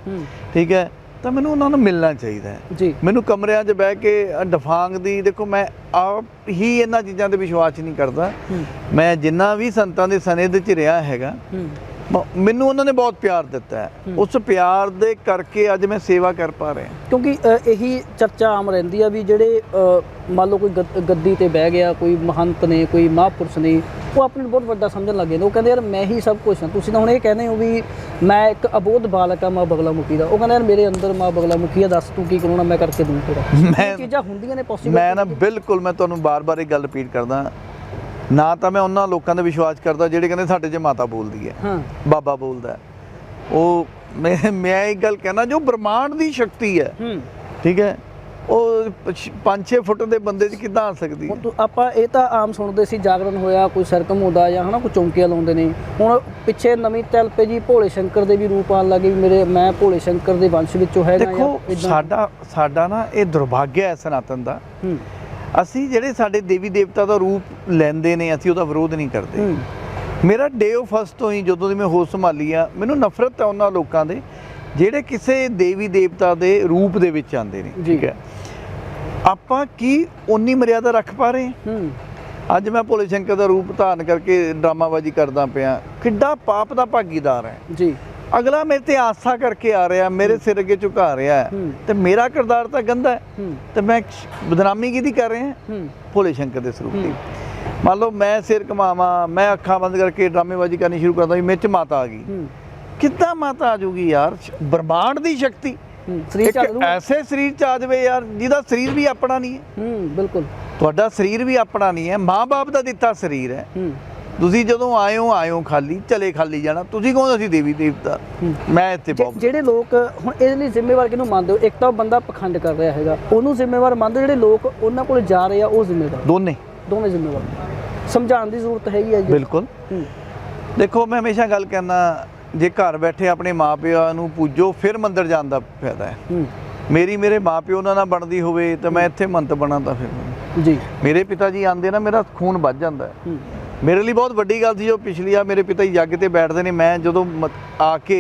Speaker 2: ਠੀਕ ਹੈ ਤਾਂ ਮੈਨੂੰ ਉਹਨਾਂ ਨੂੰ ਮਿਲਣਾ ਚਾਹੀਦਾ ਹੈ। ਮੈਨੂੰ ਕਮਰਿਆਂ 'ਚ ਬਹਿ ਕੇ ਡਫਾਂਗ ਦੀ ਦੇਖੋ ਮੈਂ ਆਪ ਹੀ ਇਹਨਾਂ ਚੀਜ਼ਾਂ ਤੇ ਵਿਸ਼ਵਾਸ ਨਹੀਂ ਕਰਦਾ। ਮੈਂ ਜਿੰਨਾ ਵੀ ਸੰਤਾਂ ਦੇ ਸਨੇਧ 'ਚ ਰਿਹਾ ਹੈਗਾ ਮੈਨੂੰ ਉਹਨਾਂ ਨੇ ਬਹੁਤ ਪਿਆਰ ਦਿੱਤਾ ਹੈ। ਉਸ ਪਿਆਰ ਦੇ ਕਰਕੇ ਅੱਜ ਮੈਂ ਸੇਵਾ ਕਰ ਪਾ ਰਿਹਾ
Speaker 1: ਕਿਉਂਕਿ ਅ, ਇਹੀ ਚਰਚਾ ਆਮ ਰਹਿੰਦੀ ਆ ਵੀ ਜਿਹੜੇ ਅ, ਮੰਨ ਲਓ ਕੋਈ ਗੱਦ- ਗੱਦੀ ਤੇ ਬਹਿ ਗਿਆ ਕੋਈ ਮਹੰਤ ਨੇ ਕੋਈ ਮਹਾਂਪੁਰਸ਼ ਨੇ ਉਹ ਆਪਣੇ ਨੂੰ ਬਹੁਤ ਵੱਡਾ ਸਮਝਣ ਲੱਗੇ ਨੇ। ਉਹ ਕਹਿੰਦੇ ਯਾਰ ਮੈਂ ਹੀ ਸਭ ਕੁਝ ਹਾਂ। ਤੁਸੀਂ ਤਾਂ ਹੁਣ ਇਹ ਕਹਿੰਦੇ ਹੋ ਵੀ ਮੈਂ ਇੱਕ ਅਬੋਧ ਬਾਲਕ ਆ ਮਾਂ ਬਗਲਾਮੁਖੀ ਦਾ। ਉਹ ਕਹਿੰਦਾ ਯਾਰ ਮੇਰੇ ਅੰਦਰ ਮਾਂ ਬਗਲਾਮੁਖੀ ਆ ਦੱਸ ਤੂੰ ਕੀ ਕਰਾਉਣਾ? ਮੈਂ ਕਰਕੇ ਦੂੰ ਤੇਰਾ।
Speaker 2: ਮੈਂ-
Speaker 1: ਇਹ ਚੀਜ਼ਾਂ ਹੁੰਦੀਆਂ ਨੇ ਪੋਸੀਬਲ
Speaker 2: ਮੈਂ ਨਾ ਬਿਲਕੁਲ ਮੈਂ ਤੁਹਾਨੂੰ ਬਾਰ-ਬਾਰ ਇਹ ਗੱਲ ਰਿਪੀਟ ਕਰਦਾ। ਨਾ ਤਾਂ ਮੈਂ ਉਹਨਾਂ ਲੋਕਾਂ ਦਾ ਵਿਸ਼ਵਾਸ ਕਰਦਾ ਜਿਹੜੇ ਕਹਿੰਦੇ ਸਾਡੇ 'ਚ ਮਾਤਾ ਬੋਲਦੀ ਹੈ
Speaker 1: ਹਾਂ।
Speaker 2: ਬਾਬਾ ਬੋਲਦਾ। ਉਹ ਮੈਂ ਮੈਂ ਇੱਕ ਗੱਲ ਕਹਿਣਾ ਜੋ ਬ੍ਰਹਮਾਂਡ ਦੀ ਸ਼ਕਤੀ ਹੈ
Speaker 1: ਹੂੰ।
Speaker 2: ਠੀਕ ਹੈ? ਉਹ 5-6 ਫੁੱਟ ਦੇ ਬੰਦੇ 'ਚ ਕਿੱਦਾਂ ਆ ਸਕਦੀ ਹੈ?
Speaker 1: ਤੂੰ- ਆਪਾਂ ਇਹ ਤਾਂ ਆਮ ਸੁਣਦੇ ਸੀ ਜਾਗਰਣ ਹੋਇਆ ਕੋਈ ਸਰਕਮ ਹੁੰਦਾ ਜਾਂ ਹਨਾ ਕੋਈ ਚੌਂਕੀਆਂ ਲਾਉਂਦੇ ਨੇ। ਹੁਣ ਪਿੱਛੇ ਨਵੀਂ ਚੱਲ ਪਈ ਜੀ ਭੋਲੇ ਸ਼ੰਕਰ ਦੇ ਵੀ ਰੂਪ ਆਉਣ ਲੱਗੇ ਮੇਰੇ ਮੈਂ ਭੋਲੇ ਸ਼ੰਕਰ ਦੇ ਵੰਸ਼ ਵਿੱਚੋਂ ਹੈਗਾ
Speaker 2: ਦੇਖੋ। ਸਾਡਾ ਸਾਡਾ ਨਾ ਇਹ ਦੁਰਭਾਗਿਆ ਹੈ ਸਨਾਤਨ ਦਾ।
Speaker 1: ਹੂੰ।
Speaker 2: ਅਸੀਂ ਜਿਹੜੇ ਸਾਡੇ ਦੇਵੀ ਦੇਵਤਾ ਦਾ ਰੂਪ ਲੈਂਦੇ ਨੇ ਅਸੀਂ ਉਹਦਾ ਵਿਰੋਧ ਨਹੀਂ ਕਰਦੇ। ਮੇਰਾ ਡੇ ਆਫ ਫਸਟ ਤੋਂ ਹੀ ਜਦੋਂ ਦੀ ਮੈਂ ਹੋਸ਼ ਸੰਭਾਲੀ ਆ ਮੈਨੂੰ ਨਫ਼ਰਤ ਹੈ ਉਹਨਾਂ ਲੋਕਾਂ ਦੇ ਜਿਹੜੇ ਕਿਸੇ ਦੇਵੀ ਦੇਵਤਾ ਦੇ ਰੂਪ ਦੇ ਵਿੱਚ ਆਉਂਦੇ ਨੇ। ਠੀਕ ਹੈ। ਆਪਾਂ ਕੀ ਉਨੀ ਮਰਿਆਦਾ ਰੱਖ ਪਾ ਰਹੇ ਹੂੰ। ਅੱਜ ਮੈਂ ਭੋਲੇ ਸ਼ੰਕਰ ਦਾ ਰੂਪ ਧਾਰਨ ਕਰਕੇ ਡਰਾਮਾਬਾਜ਼ੀ ਕਰਦਾ ਪਿਆ ਕਿੱਡਾ ਪਾਪ ਦਾ ਭਾਗੀਦਾਰ ਹੈ।
Speaker 1: ਜੀ।
Speaker 2: ਅਗਲਾ ਮੇਰੇ ਤੇ ਆਸਾ ਕਰਕੇ ਆ ਰਿਹਾ ਮੇਰੇ ਸਿਰ ਅੱਗੇ ਝੁਕਾ ਰਿਹਾ। ਤੇ ਮੇਰਾ ਕਿਰਦਾਰ ਤਾਂ ਗੰਦਾ ਹੈ। ਤੇ ਮੈਂ ਬਦਨਾਮੀ ਕਿਹਦੀ ਕਰ ਰਿਹਾ ਭੋਲੇ ਸ਼ੰਕਰ ਦੇ ਸਰੂਪ ਦੀ। ਮੰਨ ਲਓ ਮੈਂ ਸਿਰ ਕਮਾਵਾਂ ਮੈਂ ਅੱਖਾਂ ਬੰਦ ਕਰਕੇ ਡਰਾਮੇਬਾਜ਼ੀ ਕਰਨੀ ਸ਼ੁਰੂ ਕਰਦਾ ਵੀ ਮੇਰੇ 'ਚ ਮਾਤਾ ਆ ਗਈ। ਕਿੱਦਾਂ ਮਾਤਾ ਆ ਜੂਗੀ ਯਾਰ? ਬ੍ਰਹਮਾਂਡ ਦੀ ਸ਼ਕਤੀ।
Speaker 1: ਸਰੀਰ
Speaker 2: ਐਸੇ ਸਰੀਰ ਚ ਆ ਜਾਵੇ ਯਾਰ ਜਿਹਦਾ ਸਰੀਰ ਵੀ ਆਪਣਾ ਨਹੀਂ ਹੈ।
Speaker 1: ਹੂੰ ਬਿਲਕੁਲ।
Speaker 2: ਤੁਹਾਡਾ ਸਰੀਰ ਵੀ ਆਪਣਾ ਨਹੀਂ ਹੈ। ਮਾਂ-ਬਾਪ ਦਾ ਦਿੱਤਾ ਸਰੀਰ ਹੈ।
Speaker 1: ਹੂੰ।
Speaker 2: ਤੁਸੀਂ ਜਦੋਂ ਆਇਓ ਆਇਓ ਖਾਲੀ ਚਲੇ ਖਾਲੀ ਜਾਣਾ। ਤੁਸੀਂ ਕਹੋ ਅਸੀਂ ਦੇਵੀ ਦੇਵਤਾ।
Speaker 1: ਹੂੰ।
Speaker 2: ਮੈਂ ਇੱਥੇ ਬਹੁਤ
Speaker 1: ਜਿਹੜੇ ਲੋਕ ਹੁਣ ਇਹਦੇ ਲਈ ਜ਼ਿੰਮੇਵਾਰ ਕਿਹਨੂੰ ਮੰਨਦੇ ਹੋ? ਇੱਕ ਤਾਂ ਬੰਦਾ ਪਖੰਡ ਕਰ ਰਿਹਾ ਹੈਗਾ। ਉਹਨੂੰ ਜ਼ਿੰਮੇਵਾਰ ਮੰਨਦੇ ਜਿਹੜੇ ਲੋਕ ਉਹਨਾਂ ਕੋਲ ਜਾ ਰਹੇ ਆ ਉਹ ਜ਼ਿੰਮੇਵਾਰ।
Speaker 2: ਦੋਨੇ।
Speaker 1: ਦੋਵੇਂ ਜ਼ਿੰਮੇਵਾਰ। ਸਮਝਾਉਣ ਦੀ ਜ਼ਰੂਰਤ ਹੈਗੀ ਹੈ ਜੀ।
Speaker 2: ਬਿਲਕੁਲ।
Speaker 1: ਹੂੰ।
Speaker 2: ਦੇਖੋ ਮੈਂ ਹਮੇਸ਼ਾ ਗੱਲ ਕਰਨਾ ਜੇ ਘਰ ਬੈਠੇ ਆਪਣੇ ਮਾਪਿਆਂ ਨੂੰ ਪੂਜੋ ਫਿਰ ਮੰਦਰ ਜਾਣ ਦਾ ਫਾਇਦਾ ਹੈ।
Speaker 1: ਹੂੰ।
Speaker 2: ਮੇਰੀ ਮੇਰੇ ਮਾਪਿਓ ਉਹਨਾਂ ਨਾਲ ਬਣਦੀ ਹੋਵੇ ਤਾਂ ਮੈਂ ਇੱਥੇ ਮੰਤ ਬਣਾ ਤਾਂ ਫਿਰ।
Speaker 1: ਜੀ।
Speaker 2: ਮੇਰੇ ਪਿਤਾ ਜੀ ਆਂਦੇ ਨਾ ਮੇਰਾ ਖੂਨ ਵੱਜ ਜਾਂਦਾ ਹੈ।
Speaker 1: ਹੂੰ।
Speaker 2: ਮੇਰੇ ਲਈ ਬਹੁਤ ਵੱਡੀ ਗੱਲ ਸੀ ਜੋ ਪਿਛਲੀ ਆ ਮੇਰੇ ਪਿਤਾ ਜੀ ਜੱਗ ਤੇ ਬੈਠਦੇ ਨੇ ਮੈਂ ਜਦੋਂ ਆ ਕੇ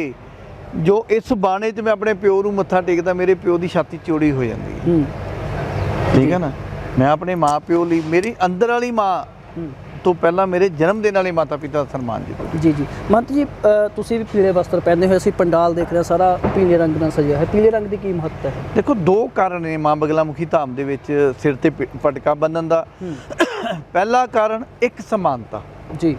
Speaker 2: ਜੋ ਇਸ ਬਾਣੇ 'ਚ ਮੈਂ ਆਪਣੇ ਪਿਓ ਨੂੰ ਮੱਥਾ ਟੇਕਦਾ ਮੇਰੇ ਪਿਓ ਦੀ ਛਾਤੀ ਚੋੜੀ ਹੋ ਜਾਂਦੀ ਹੈ। ਠੀਕ ਹੈ ਨਾ? ਮੈਂ ਆਪਣੇ ਮਾਂ ਪਿਓ ਲਈ ਮੇਰੀ ਅੰਦਰ ਵਾਲੀ ਮਾਂ ਤੋਂ ਪਹਿਲਾਂ ਮੇਰੇ ਜਨਮ ਦਿਨ ਵਾਲੇ ਮਾਤਾ ਪਿਤਾ ਦਾ ਸਨਮਾਨ ਜ਼ਰੂਰ
Speaker 1: ਜੀ ਜੀ। ਮੰਤ ਜੀ ਤੁਸੀਂ ਵੀ ਪੀਲੇ ਵਸਤਰ ਪਹਿਨੇ ਹੋਏ ਅਸੀਂ ਪੰਡਾਲ ਦੇਖ ਰਹੇ ਸਾਰਾ ਪੀਲੇ ਰੰਗ ਨਾਲ ਸਜਿਆ ਹੈ ਪੀਲੇ ਰੰਗ ਦੀ ਕੀ ਮਹੱਤਤਾ ਹੈ?
Speaker 2: ਦੇਖੋ ਦੋ ਕਾਰਨ ਨੇ ਮਾਂ ਬਗਲਾਮੁਖੀ ਧਾਮ ਦੇ ਵਿੱਚ ਸਿਰ ਤੇ ਪਟਕਾ ਬੰਨਣ ਦਾ। ਪਹਿਲਾ ਕਾਰਨ ਇੱਕ ਸਮਾਨਤਾ।
Speaker 1: ਜੀ।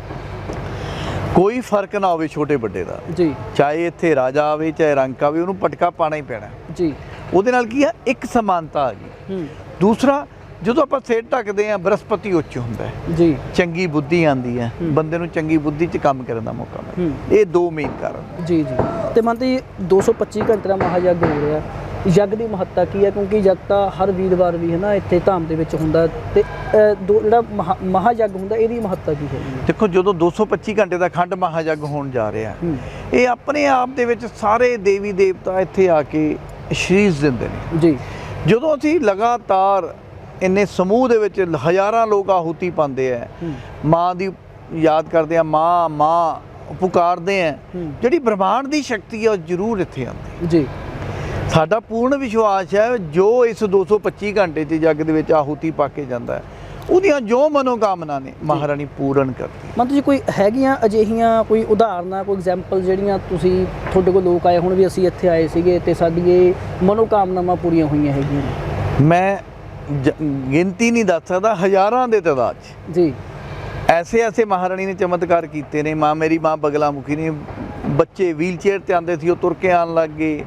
Speaker 2: ਕੋਈ ਫ਼ਰਕ ਨਾ ਹੋਵੇ ਛੋਟੇ ਵੱਡੇ ਦਾ।
Speaker 1: ਜੀ।
Speaker 2: ਚਾਹੇ ਇੱਥੇ ਰਾਜਾ ਆਵੇ ਚਾਹੇ ਰੰਕ ਆਵੇ ਉਹਨੂੰ ਪਟਕਾ ਪਾਣਾ ਹੀ ਪੈਣਾ।
Speaker 1: ਜੀ।
Speaker 2: ਉਹਦੇ ਨਾਲ ਕੀ ਆ? ਇੱਕ ਸਮਾਨਤਾ ਆ ਗਈ।
Speaker 1: ਹੂੰ।
Speaker 2: ਦੂਸਰਾ ਜਦੋਂ ਆਪਾਂ ਸਿਰ ਢੱਕਦੇ ਆ ਬ੍ਰਹਸਪਤੀ ਉੱਚ ਹੁੰਦਾ ਹੈ।
Speaker 1: ਜੀ।
Speaker 2: ਚੰਗੀ ਬੁੱਧੀ ਆਂਦੀ ਹੈ। ਬੰਦੇ ਨੂੰ ਚੰਗੀ ਬੁੱਧੀ 'ਚ ਕੰਮ ਕਰਨ ਦਾ ਮੌਕਾ ਮਿਲਦਾ। ਇਹ ਦੋ ਮੇਨ ਕਾਰਨ।
Speaker 1: ਜੀ ਜੀ। ਤੇ ਜੀ 225 ਘੰਟੇ ਦਾ ਮਹਾਯੱਗ ਹੋ ਰਿਹਾ। ਯੱਗ ਦੀ ਮਹੱਤਤਾ ਕੀ ਹੈ? ਕਿਉਂਕਿ ਯੱਗ ਤਾਂ ਹਰ ਵੀਰਵਾਰ ਵੀ ਹੈ ਨਾ ਇੱਥੇ ਧਾਮ ਦੇ ਵਿੱਚ ਹੁੰਦਾ ਤੇ ਜਿਹੜਾ ਮਹਾ- ਮਹਾਯੱਗ ਹੁੰਦਾ ਇਹਦੀ ਮਹੱਤਤਾ ਕੀ ਹੈ?
Speaker 2: ਦੇਖੋ ਜਦੋਂ 225 ਘੰਟੇ ਦਾ ਖੰਡ ਮਹਾਯੱਗ ਹੋਣ ਜਾ ਰਿਹਾ
Speaker 1: ਹੂੰ
Speaker 2: ਇਹ ਆਪਣੇ ਆਪ ਦੇ ਵਿੱਚ ਸਾਰੇ ਦੇਵੀ ਦੇਵਤਾ ਇੱਥੇ ਆ ਕੇ ਸ਼ੀਸ਼ ਦਿੰਦੇ ਨੇ।
Speaker 1: ਜੀ।
Speaker 2: ਜਦੋਂ ਅਸੀਂ ਲਗਾਤਾਰ ਇੰਨੇ ਸਮੂਹ ਦੇ ਵਿੱਚ ਹਜ਼ਾਰਾਂ ਲੋਕ ਆਹੂਤੀ ਪਾਉਂਦੇ ਆ
Speaker 1: ਹੂੰ।
Speaker 2: ਮਾਂ ਦੀ ਯਾਦ ਕਰਦੇ ਆ ਮਾਂ ਮਾਂ ਪੁਕਾਰਦੇ ਆ
Speaker 1: ਹੂੰ।
Speaker 2: ਜਿਹੜੀ ਬ੍ਰਹਮਾਂਡ ਦੀ ਸ਼ਕਤੀ ਆ ਉਹ ਜ਼ਰੂਰ ਇੱਥੇ ਆਉਂਦੀ
Speaker 1: ਜੀ।
Speaker 2: ਸਾਡਾ ਪੂਰਨ ਵਿਸ਼ਵਾਸ ਹੈ ਜੋ ਇਸ 225 ਘੰਟੇ 'ਚ ਜੱਗ ਦੇ ਵਿੱਚ ਆਹੂਤੀ ਪਾ ਕੇ ਜਾਂਦਾ ਹੈ। ਉਹਦੀਆਂ ਜੋ ਮਨੋਕਾਮਨਾ ਨੇ ਮਹਾਰਾਣੀ ਪੂਰਨ ਕਰਦੀ।
Speaker 1: ਮੰਤ ਜੀ ਕੋਈ ਹੈਗੀਆਂ ਅਜਿਹੀਆਂ ਕੋਈ ਉਦਾਹਰਨਾਂ ਕੋਈ ਐਗਜ਼ਾਮਪਲ ਜਿਹੜੀਆਂ ਤੁਸੀਂ ਤੁਹਾਡੇ ਕੋਲ ਲੋਕ ਆਏ ਹੁਣ ਵੀ ਅਸੀਂ ਇੱਥੇ ਆਏ ਸੀਗੇ ਤੇ ਸਾਡੀ ਇਹ ਮਨੋਕਾਮਨਾਵਾਂ ਪੂਰੀਆਂ ਹੋਈਆਂ ਹੈਗੀਆਂ
Speaker 2: ਮੈਂ ਗਿਣਤੀ ਨਹੀਂ ਦੱਸ ਸਕਦਾ ਹਜ਼ਾਰਾਂ ਦੇ ਤਾਦਾਦ 'ਚ।
Speaker 1: ਜੀ।
Speaker 2: ਐਸੇ ਐਸੇ ਮਹਾਰਾਣੀ ਨੇ ਚਮਤਕਾਰ ਕੀਤੇ ਨੇ ਮਾਂ ਮੇਰੀ ਮਾਂ ਬਗਲਾਮੁਖੀ ਨੇ ਬੱਚੇ ਵੀਲਚੇਅਰ ਤੇ ਆਉਂਦੇ ਸੀ ਉਹ ਤੁਰ ਕੇ ਆਉਣ ਲੱਗ ਗਏ।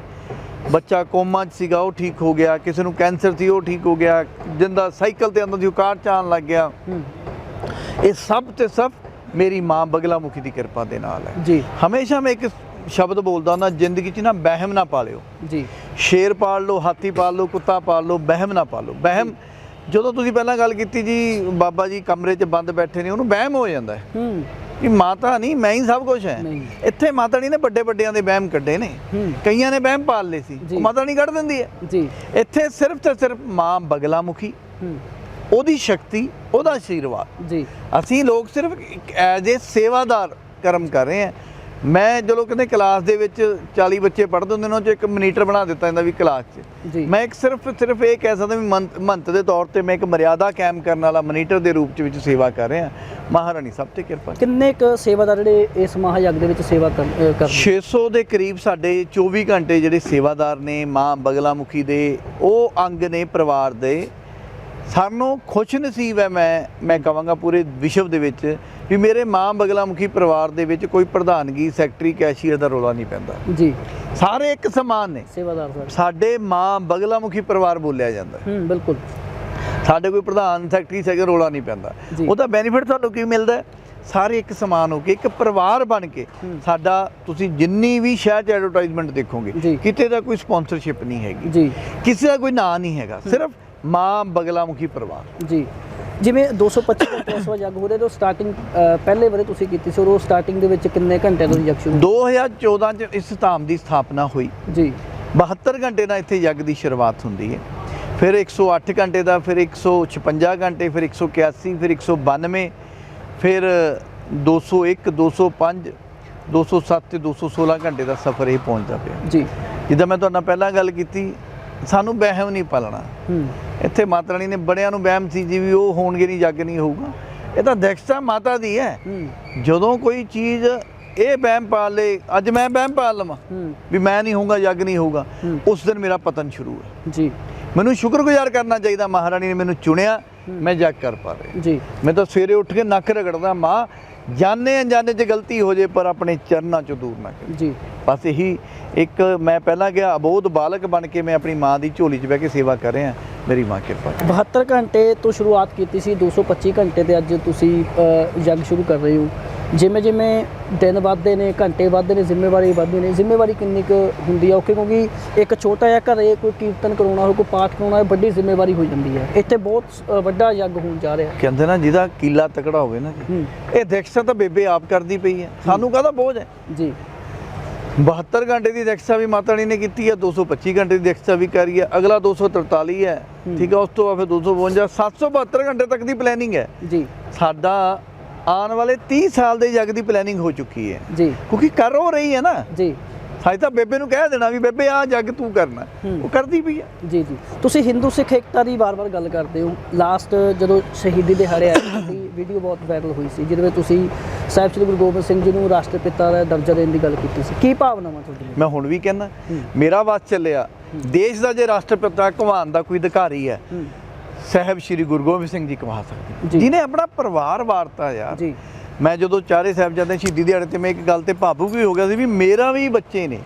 Speaker 2: ਬੱਚਾ ਕੋਮਾ 'ਚ ਸੀਗਾ ਉਹ ਠੀਕ ਹੋ ਗਿਆ। ਕਿਸੇ ਨੂੰ ਕੈਂਸਰ ਸੀ ਉਹ ਠੀਕ ਹੋ ਗਿਆ। ਜਿੰਦਾ ਸਾਈਕਲ ਤੇ ਸੀ ਉਹ ਕਾਰ 'ਚ ਆਉਣ ਲੱਗ ਗਿਆ। ਇਹ ਸਭ ਤੇ ਸਭ ਮੇਰੀ ਮਾਂ ਬਗਲਾ ਮੁਖੀ ਦੀ ਕਿਰਪਾ ਦੇ ਨਾਲ ਹੈ।
Speaker 1: ਜੀ।
Speaker 2: ਹਮੇਸ਼ਾ ਮੈਂ ਇੱਕ ਸ਼ਬਦ ਬੋਲਦਾ ਹੁੰਦਾ ਜ਼ਿੰਦਗੀ 'ਚ ਨਾ ਵਹਿਮ ਨਾ ਪਾਲਿਓ।
Speaker 1: ਜੀ।
Speaker 2: ਸ਼ੇਰ ਪਾਲ ਲਓ ਹਾਥੀ ਪਾਲ ਲਓ ਕੁੱਤਾ ਪਾਲ ਲਓ ਵਹਿਮ ਨਾ ਪਾਲੋ। ਵਹਿਮ ਜਦੋਂ ਤੁਸੀਂ ਪਹਿਲਾਂ ਗੱਲ ਕੀਤੀ ਜੀ ਬਾਬਾ ਜੀ ਕਮਰੇ 'ਚ ਬੰਦ ਬੈਠੇ ਨੇ ਉਹਨੂੰ ਵਹਿਮ ਹੋ ਜਾਂਦਾ ਹੈ।
Speaker 1: ਹੂੰ।
Speaker 2: ਕਿ ਮਾਤਾ ਨਹੀਂ ਮੈਂ ਹੀ ਸਭ ਕੁਝ ਹੈ। ਇੱਥੇ ਮਾਤਾ ਨਹੀਂ ਨੇ ਵੱਡੇ ਵੱਡਿਆਂ ਦੇ ਵਹਿਮ ਕੱਢੇ ਨੇ। ਕਈਆਂ ਨੇ ਵਹਿਮ ਪਾਲ ਲਏ ਸੀ। ਉਹ ਮਾਤਾ ਨਹੀਂ ਕੱਢ ਦਿੰਦੀ ਹੈ।
Speaker 1: ਜੀ।
Speaker 2: ਇੱਥੇ ਸਿਰਫ ਤੇ ਸਿਰਫ ਮਾਂ ਬਗਲਾ ਮੁਖੀ ਉਹਦੀ ਸ਼ਕਤੀ ਉਹਦਾ ਆਸ਼ੀਰਵਾਦ।
Speaker 1: ਜੀ।
Speaker 2: ਅਸੀਂ ਲੋਕ ਸਿਰਫ ਐਜ਼ ਏ ਸੇਵਾਦਾਰ ਕਰਮ ਕਰ ਰਹੇ ਹਾਂ। ਮੈਂ ਜਦੋਂ ਕਹਿੰਦੇ ਕਲਾਸ ਦੇ ਵਿੱਚ 40 ਬੱਚੇ ਪੜ੍ਹਦੇ ਹੁੰਦੇ ਨੇ ਉਹਨਾਂ 'ਚ ਇੱਕ ਮਨੀਟਰ ਬਣਾ ਦਿੱਤਾ ਜਾਂਦਾ ਵੀ ਕਲਾਸ 'ਚ। ਮੈਂ ਇੱਕ ਸਿਰਫ ਸਿਰਫ ਇਹ ਕਹਿ ਸਕਦਾ ਵੀ ਮੰਤ ਦੇ ਤੌਰ ਤੇ ਮੈਂ ਇੱਕ ਮਰਿਆਦਾ ਕਾਇਮ ਕਰਨ ਵਾਲਾ ਮਨੀਟਰ ਦੇ ਰੂਪ 'ਚ ਵਿੱਚ ਸੇਵਾ ਕਰ ਰਿਹਾ। ਮਹਾਰਾਣੀ ਸਭ ਤੇ ਕਿਰਪਾ
Speaker 1: ਕਿੰਨੇ ਕ ਸੇਵਾਦਾਰ ਜਿਹੜੇ ਇਸ ਮਹਾਯਗ ਦੇ ਵਿੱਚ ਸੇਵਾ ਕਰ- ਅ, ਕਰਦੇ
Speaker 2: 600 ਦੇ ਕਰੀਬ ਸਾਡੇ 24 ਘੰਟੇ ਜਿਹੜੇ ਸੇਵਾਦਾਰ ਨੇ ਮਾਂ ਬਗਲਾਮੁਖੀ ਦੇ ਉਹ ਅੰਗ ਨੇ ਪਰਿਵਾਰ ਦੇ। ਸਾਨੂੰ ਖੁਸ਼ ਨਸੀਬ ਹੈ ਮੈਂ ਮੈਂ ਕਹਾਂਗਾ ਪੂਰੇ ਵਿਸ਼ਵ ਦੇ ਵਿੱਚ ਵੀ ਮੇਰੇ ਮਾਂ ਬਗਲਾਮੁਖੀ ਪਰਿਵਾਰ ਦੇ ਵਿੱਚ ਕੋਈ ਪ੍ਰਧਾਨਗੀ ਸੈਕਟਰੀ ਕੈਸ਼ੀਅਰ ਦਾ ਰੋਲਾ ਨਹੀਂ ਪੈਂਦਾ
Speaker 1: ਜੀ
Speaker 2: ਸਾਰੇ ਇੱਕ ਸਮਾਨ ਨੇ
Speaker 1: ਸੇਵਾਦਾਰ ਸਰ
Speaker 2: ਸਾਡੇ ਮਾਂ ਬਗਲਾਮੁਖੀ ਪਰਿਵਾਰ ਬੋਲਿਆ ਜਾਂਦਾ ਹੈ।
Speaker 1: ਬਿਲਕੁਲ
Speaker 2: ਸਾਡੇ ਕੋਈ ਪ੍ਰਧਾਨ ਸੈਕਟਰੀ ਸੈਕਟਰੀ ਰੋਲਾ ਨਹੀਂ ਪੈਂਦਾ। ਉਹਦਾ ਬੈਨੀਫਿਟ ਤੁਹਾਨੂੰ ਕੀ ਮਿਲਦਾ? ਸਾਰੇ ਇੱਕ ਸਮਾਨ ਹੋ ਕੇ ਇੱਕ ਪਰਿਵਾਰ ਬਣ ਕੇ। ਸਾਡਾ ਤੁਸੀਂ ਜਿੰਨੀ ਵੀ ਸ਼ਹਿਰ ਚ ਐਡਵਰਟਾਈਜ਼ਮੈਂਟ ਦੇਖੋਗੇ। ਕਿਤੇ ਦਾ ਕੋਈ ਸਪਾਂਸਰਸ਼ਿਪ ਨਹੀਂ ਹੈਗੀ
Speaker 1: ਜੀ
Speaker 2: ਕਿਸੇ ਦਾ ਕੋਈ ਨਾਂ ਨਹੀਂ ਹੈਗਾ ਸਿਰਫ ਮਾਂ ਬਗਲਾਮੁਖੀ ਪਰਿਵਾਰ।
Speaker 1: ਜੀ। ਜਿਵੇਂ 225 ਘੰਟੇ ਇਸ ਵਾਰ ਜਗ ਹੋ ਰਿਹਾ ਤਾਂ ਸਟਾਰਟਿੰਗ ਪਹਿਲੇ ਵਾਰੇ ਤੁਸੀਂ ਕੀਤੀ ਸੀ ਉਹ ਸਟਾਰਟਿੰਗ ਦੇ ਵਿੱਚ ਕਿੰਨੇ ਘੰਟੇ ਤੋਂ ਜਗ ਸ਼ੁਰੂ
Speaker 2: 2014 ਚ ਇਸ ਧਾਮ ਦੀ ਸਥਾਪਨਾ ਹੋਈ।
Speaker 1: ਜੀ।
Speaker 2: 72 ਘੰਟੇ ਦਾ ਇੱਥੇ ਯੱਗ ਦੀ ਸ਼ੁਰੂਆਤ ਹੁੰਦੀ ਹੈ। ਫਿਰ 108 ਘੰਟੇ ਦਾ ਫਿਰ 156 ਘੰਟੇ ਫਿਰ 181 ਫਿਰ 192 ਫਿਰ 201 205 207 ਤੇ 216 ਘੰਟੇ ਦਾ ਸਫ਼ਰ ਇਹ ਪਹੁੰਚਦਾ ਪਿਆ।
Speaker 1: ਜੀ।
Speaker 2: ਜਿੱਦਾਂ ਮੈਂ ਤੁਹਾਡੇ ਨਾਲ ਪਹਿਲਾਂ ਗੱਲ ਕੀਤੀ ਸਾਨੂੰ ਵਹਿਮ ਨਹੀਂ ਪਾਲਣਾ।
Speaker 1: ਹੂੰ।
Speaker 2: ਇੱਥੇ ਮਾਤਾ ਰਾਣੀ ਨੇ ਬੜਿਆਂ ਨੂੰ ਵਹਿਮ ਸੀ ਜੀ ਵੀ ਉਹ ਹੋਣਗੇ ਨਹੀਂ ਜੱਗ ਨਹੀਂ ਹੋਊਗਾ। ਇਹ ਤਾਂ ਦੈਕਸ਼ਤਾ ਮਾਤਾ ਦੀ ਹੈ। ਜਦੋਂ ਕੋਈ ਚੀਜ਼ ਇਹ ਵਹਿਮ ਪਾਲ ਲੇ ਅੱਜ ਮੈਂ ਵਹਿਮ ਪਾਲ ਲਵਾਂ ਵੀ ਮੈਂ ਨਹੀਂ ਹੋਊਗਾ ਜੱਗ ਨਹੀਂ ਹੋਊਗਾ। ਉਸ ਦਿਨ ਮੇਰਾ ਪਤਨ ਸ਼ੁਰੂ ਹੈ।
Speaker 1: ਜੀ।
Speaker 2: ਮੈਨੂੰ ਸ਼ੁਕਰਗੁਜ਼ਾਰ ਕਰਨਾ ਚਾਹੀਦਾ ਮਹਾਰਾਣੀ ਨੇ ਮੈਨੂੰ ਚੁਣਿਆ ਮੈਂ ਜੱਗ ਕਰ ਪਾ ਰਿਹਾ।
Speaker 1: ਜੀ।
Speaker 2: ਮੈਂ ਤਾਂ ਸਵੇਰੇ ਉੱਠ ਕੇ ਨੱਕ ਰਗੜਦਾ ਮਾਂ ਜਾਣੇ ਅਣਜਾਣੇ 'ਚ ਗਲਤੀ ਹੋ ਜੇ ਪਰ ਆਪਣੇ ਚਰਨਾਂ 'ਚੋਂ ਦੂਰ ਨਾ ਕਰ।
Speaker 1: ਜੀ।
Speaker 2: ਬਸ ਇਹੀ ਇੱਕ ਮੈਂ ਪਹਿਲਾਂ ਕਿਹਾ ਅਬੋਧ ਬਾਲਕ ਬਣ ਕੇ ਮੈਂ ਆਪਣੀ ਮਾਂ ਦੀ ਝੋਲੀ 'ਚ ਬਹਿ ਕੇ ਸੇਵਾ ਕਰ ਰਿਹਾ ਮੇਰੀ ਮਾਂ ਕਿਰਪਾ ਕਰੇ।
Speaker 1: 72 ਘੰਟੇ ਤੋਂ ਸ਼ੁਰੂਆਤ ਕੀਤੀ ਸੀ 225 ਘੰਟੇ ਤੇ ਅੱਜ ਤੁਸੀਂ ਜਗ ਸ਼ੁਰੂ ਕਰ ਰਹੇ ਹੋ। ਜਿਵੇਂ ਜਿਵੇਂ ਦਿਨ ਵੱਧਦੇ ਨੇ ਘੰਟੇ ਵੱਧਦੇ ਨੇ ਜ਼ਿੰਮੇਵਾਰੀ ਵੱਧਦੀ ਨੇ ਜ਼ਿੰਮੇਵਾਰੀ ਕਿੰਨੀ ਕੁ ਹੁੰਦੀ ਆ ਔਖੇ? ਕਿਉਂਕਿ ਇੱਕ ਛੋਟਾ ਜਿਹਾ ਘਰੇ ਕੋਈ ਕੀਰਤਨ ਕਰਾਉਣਾ ਹੋਵੇ ਕੋਈ ਪਾਠ ਕਰਾਉਣਾ ਹੋਵੇ ਵੱਡੀ ਜ਼ਿੰਮੇਵਾਰੀ ਹੋ ਜਾਂਦੀ ਹੈ ਇੱਥੇ ਬਹੁਤ ਵੱਡਾ ਯੱਗ ਹੋਣ ਜਾ ਰਿਹਾ।
Speaker 2: ਕਹਿੰਦੇ ਨਾ ਜਿਹਦਾ ਕੀਲਾ ਤਕੜਾ ਹੋਵੇ ਨਾ ਜੀ। ਇਹ ਦੀਕਸ਼ਾ ਤਾਂ ਬੇਬੇ ਆਪ ਕਰਦੀ ਪਈ ਹੈ। ਸਾਨੂੰ ਕਾਹਦਾ ਬੋਝ ਹੈ?
Speaker 1: ਜੀ।
Speaker 2: 72 ਘੰਟੇ ਦੀ ਦੀਕਸ਼ਾ ਵੀ ਮਾਤਾ ਰਾਣੀ ਨੇ ਕੀਤੀ ਹੈ 225 ਘੰਟੇ ਦੀ ਦੀਕਸ਼ਾ ਵੀ ਕਰੀ ਹੈ ਅਗਲਾ 243 ਹੈ। ਠੀਕ ਹੈ ਉਸ ਤੋਂ ਬਾਅਦ ਫਿਰ 252 772 ਘੰਟੇ ਤੱਕ ਦੀ ਪਲੈਨਿੰਗ ਹੈ।
Speaker 1: ਜੀ।
Speaker 2: ਸਾਡਾ ਆਉਣ ਵਾਲੇ 30 ਸਾਲ ਦੇ ਜਗ ਦੀ ਪਲੈਨਿੰਗ ਹੋ ਚੁੱਕੀ ਹੈ।
Speaker 1: ਜੀ।
Speaker 2: ਕਿਉਂਕਿ ਕਰ ਹੋ ਰਹੀ ਹੈ ਨਾ।
Speaker 1: ਜੀ।
Speaker 2: ਸਾਈ ਤਾਂ ਬੇਬੇ ਨੂੰ ਕਹਿ ਦੇਣਾ ਵੀ ਬੇਬੇ ਆ ਜੱਗ ਤੂੰ ਕਰਨਾ। ਉਹ ਕਰਦੀ ਪਈ ਹੈ।
Speaker 1: ਜੀ ਜੀ। ਤੁਸੀਂ ਹਿੰਦੂ ਸਿੱਖ ਏਕਤਾ ਦੀ ਵਾਰ-ਵਾਰ ਗੱਲ ਕਰਦੇ ਹੋ। ਲਾਸਟ ਜਦੋਂ ਸ਼ਹੀਦੀ ਦਿਹਾੜੇ ਆਏ ਤੁਹਾਡੀ ਵੀਡੀਓ ਬਹੁਤ ਵਾਇਰਲ ਹੋਈ ਸੀ ਜਿਹਦੇ ਵਿੱਚ ਤੁਸੀਂ ਸਾਹਿਬ ਸ੍ਰੀ ਗੁਰੂ ਗੋਬਿੰਦ ਸਿੰਘ ਜੀ ਨੂੰ ਰਾਸ਼ਟਰਪਿਤਾ ਦਾ ਦਰਜਾ ਦੇਣ ਦੀ ਗੱਲ ਕੀਤੀ ਸੀ। ਕੀ ਭਾਵਨਾਵਾਂ ਤੁਹਾਡੀਆਂ?
Speaker 2: ਮੈਂ ਹੁਣ ਵੀ ਕਹਿੰਦਾ। ਮੇਰਾ ਵਾਸ ਚੱਲਿਆ। ਦੇਸ਼ ਦਾ ਜੇ ਰਾਸ਼ਟਰਪਿਤਾ ਘਵਾਨ ਦਾ ਕੋਈ ਅਧਿਕਾਰੀ ਹੂੰ। ਸਾਹਿਬ ਸ੍ਰੀ ਗੁਰੂ ਗੋਬਿੰਦ ਸਿੰਘ ਜੀ ਕਮਾ ਸਕਦੇ। ਜਿਨੇ ਆਪਣਾ ਪਰਿਵਾਰ ਵਾਰਤਾ ਯਾਰ।
Speaker 1: ਜੀ।
Speaker 2: ਮੈਂ ਜਦੋਂ ਚਾਰੇ ਸਾਹਿਬਜ਼ਾਦੇ ਸ਼ਹੀਦੀ ਦਿਹਾੜੇ ਤੇ ਮੈਂ ਇੱਕ ਗੱਲ ਤੇ ਭਾਵੁਕ ਵੀ ਹੋ ਗਿਆ ਸੀ ਵੀ ਮੇਰਾ ਵੀ ਬੱਚੇ ਨੇ।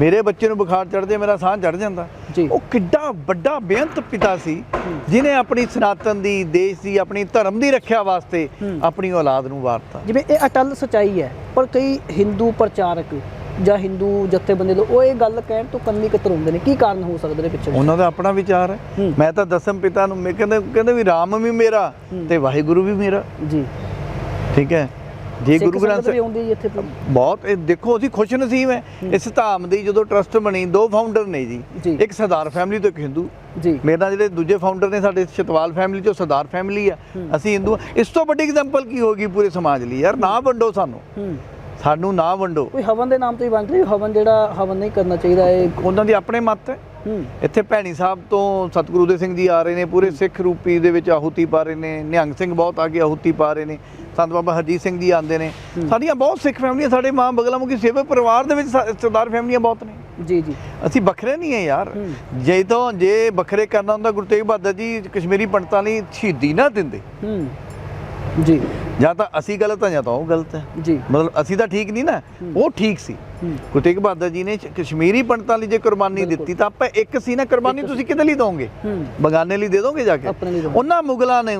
Speaker 2: ਮੇਰੇ ਬੱਚੇ ਨੂੰ ਬੁਖਾਰ ਚੜਦੇ ਮੇਰਾ ਸਾਹ ਚੜ ਜਾਂਦਾ। ਉਹ ਕਿੱਡਾ ਵੱਡਾ ਬੇਅੰਤ ਪਿਤਾ ਸੀ ਜਿਨੇ ਆਪਣੀ ਸਨਾਤਨ ਦੀ ਦੇਸ਼ ਦੀ ਆਪਣੀ ਧਰਮ ਦੀ ਰੱਖਿਆ ਵਾਸਤੇ। ਆਪਣੀ ਔਲਾਦ ਨੂੰ ਵਾਰਤਾ।
Speaker 1: ਜਿਵੇਂ ਇਹ ਅਟਲ ਸਚਾਈ ਹੈ ਪਰ ਕਈ ਹਿੰਦੂ ਪ੍ਰਚਾਰਕ ਜਾਂ ਹਿੰਦੂ ਜਥੇਬੰਦੀ ਲੋਕ ਉਹ ਇਹ ਗੱਲ ਕਹਿਣ ਤੋਂ ਕੰਨੀ ਕਤਰਾਉਂਦੇ ਨੇ? ਕੀ ਕਾਰਨ ਹੋ ਸਕਦੇ ਨੇ ਪਿੱਛੇ?
Speaker 2: ਉਹਨਾਂ ਦਾ ਆਪਣਾ ਵਿਚਾਰ ਹੈ। ਮੈਂ ਤਾਂ ਦਸਮ ਪਿਤਾ ਨੂੰ ਮੈਂ ਕਹਿੰਦੇ ਕਹਿੰਦੇ ਵੀ ਰਾਮ ਵੀ ਮੇਰਾ। ਤੇ ਵਾਹਿਗੁਰੂ ਵੀ ਮੇਰਾ।
Speaker 1: ਜੀ।
Speaker 2: ਠੀਕ ਹੈ? ਜੇ ਗੁਰੂ ਗ੍ਰੰਥ
Speaker 1: ਸੰਗਤ ਵੀ ਆਉਂਦੀ ਹੈ ਇੱਥੇ ਪੂਰੀ।
Speaker 2: ਬਹੁਤ ਇਹ ਦੇਖੋ ਅਸੀਂ ਖੁਸ਼ ਨਸੀਬ ਹੈ। ਇਸ ਧਾਮ ਦੀ ਜਦੋਂ ਟਰਸਟ ਬਣੀ ਦੋ ਫਾਊਂਡਰ ਨੇ ਜੀ। ਇੱਕ ਸਰਦਾਰ ਫੈਮਿਲੀ ਤੋਂ ਇੱਕ ਹਿੰਦੂ।
Speaker 1: ਜੀ।
Speaker 2: ਮੇਰੇ ਜਿਹੜੇ ਦੂਜੇ ਫਾਊਂਡਰ ਨੇ ਸਾਡੇ ਸ਼ਤਵਾਲ ਫੈਮਿਲੀ ਚੋਂ ਸਰਦਾਰ ਫੈਮਿਲੀ ਆ। ਅਸੀਂ ਹਿੰਦੂ। ਇਸ ਤੋਂ ਵੱਡੀ ਐਗਜ਼ਾਮਪਲ ਕੀ ਹੋਗੀ ਪੂਰੇ ਸਮਾਜ ਲਈ? ਯਾਰ ਨਾ ਵੰਡੋ ਸਾਨੂੰ। ਸਾਨੂੰ ਨਾ ਵੰਡੋ।
Speaker 1: ਕੋਈ ਹਵਨ ਦੇ ਨਾਮ ਤੋਂ ਹੀ ਬਣ ਰਹੀ ਹਵਨ ਜਿਹੜਾ ਹਵਨ ਨਹੀਂ ਕਰਨਾ ਚਾਹੀਦਾ ਇਹ।
Speaker 2: ਉਹਨਾਂ ਦੀ ਆਪਣੇ ਮਤ ਹੈ। ਇੱਥੇ ਭੈਣੀ ਸਾਹਿਬ ਤੋਂ ਸਤਿਗੁਰੂ ਦੇ ਸਿੰਘ ਜੀ ਆ ਰਹੇ ਨੇ ਪੂਰੇ ਸਿੱਖ ਰੂਪੀ ਦੇ ਵਿੱਚ ਆਹੂਤੀ ਪਾ ਰਹੇ ਨੇ ਨਿਹੰਗ ਸਿੰਘ ਬਹੁਤ ਆ ਕੇ ਆਹੂਤੀ ਪਾ ਰਹੇ ਨੇ ਸੰਤ ਬਾਬਾ ਹਰਜੀਤ ਸਿੰਘ ਜੀ ਆਉਂਦੇ ਨੇ। ਸਾਡੀਆਂ ਬਹੁਤ ਸਿੱਖ ਫੈਮਲੀਆਂ ਸਾਡੇ ਮਾਂ ਬਗਲਾਮੁਖੀ ਸੇਵਾ ਪਰਿਵਾਰ ਦੇ ਵਿੱਚ ਸਰਦਾਰ ਫੈਮਲੀਆਂ ਬਹੁਤ ਨੇ।
Speaker 1: ਜੀ ਜੀ।
Speaker 2: ਅਸੀਂ ਵੱਖਰੇ ਨਹੀਂ ਹੈ ਯਾਰ। ਜੇ ਤੋਂ ਜੇ ਵੱਖਰੇ ਕਰਨਾ ਹੁੰਦਾ ਗੁਰੂ ਤੇਗ ਬਹਾਦਰ ਜੀ ਕਸ਼ਮੀਰੀ ਪੰਡਤਾਂ ਲਈ ਸ਼ਹੀਦੀ ਨਾ ਦਿੰਦੇ।
Speaker 1: ਜੀ।
Speaker 2: ਜਾਂ ਤਾਂ ਅਸੀਂ ਗਲਤ ਹਾਂ ਜਾਂ ਤਾਂ ਉਹ ਗਲਤ ਹੈ।
Speaker 1: ਜੀ।
Speaker 2: ਮਤਲਬ ਅਸੀਂ ਤਾਂ ਠੀਕ ਨਹੀਂ ਨਾ ਉਹ ਠੀਕ ਸੀ। ਗੁਰੂ ਤੇਗ ਬਹਾਦਰ ਜੀ ਨੇ ਕਸ਼ਮੀਰੀ ਪੰਡਤਾਂ ਲਈ ਜੇ ਕੁਰਬਾਨੀ। ਦਿੱਤੀ ਤਾਂ ਆਪਾਂ ਇੱਕ ਸੀ ਨਾ ਕੁਰਬਾਨੀ ਤੁਸੀਂ ਕਿਹਦੇ ਲਈ ਦੋਗੇ? ਬਗਾਨੇ ਲਈ ਦੇ ਦੋਗੇ ਜਾ ਕੇ। ਉਹਨਾਂ ਮੁਗਲਾਂ ਨੇ।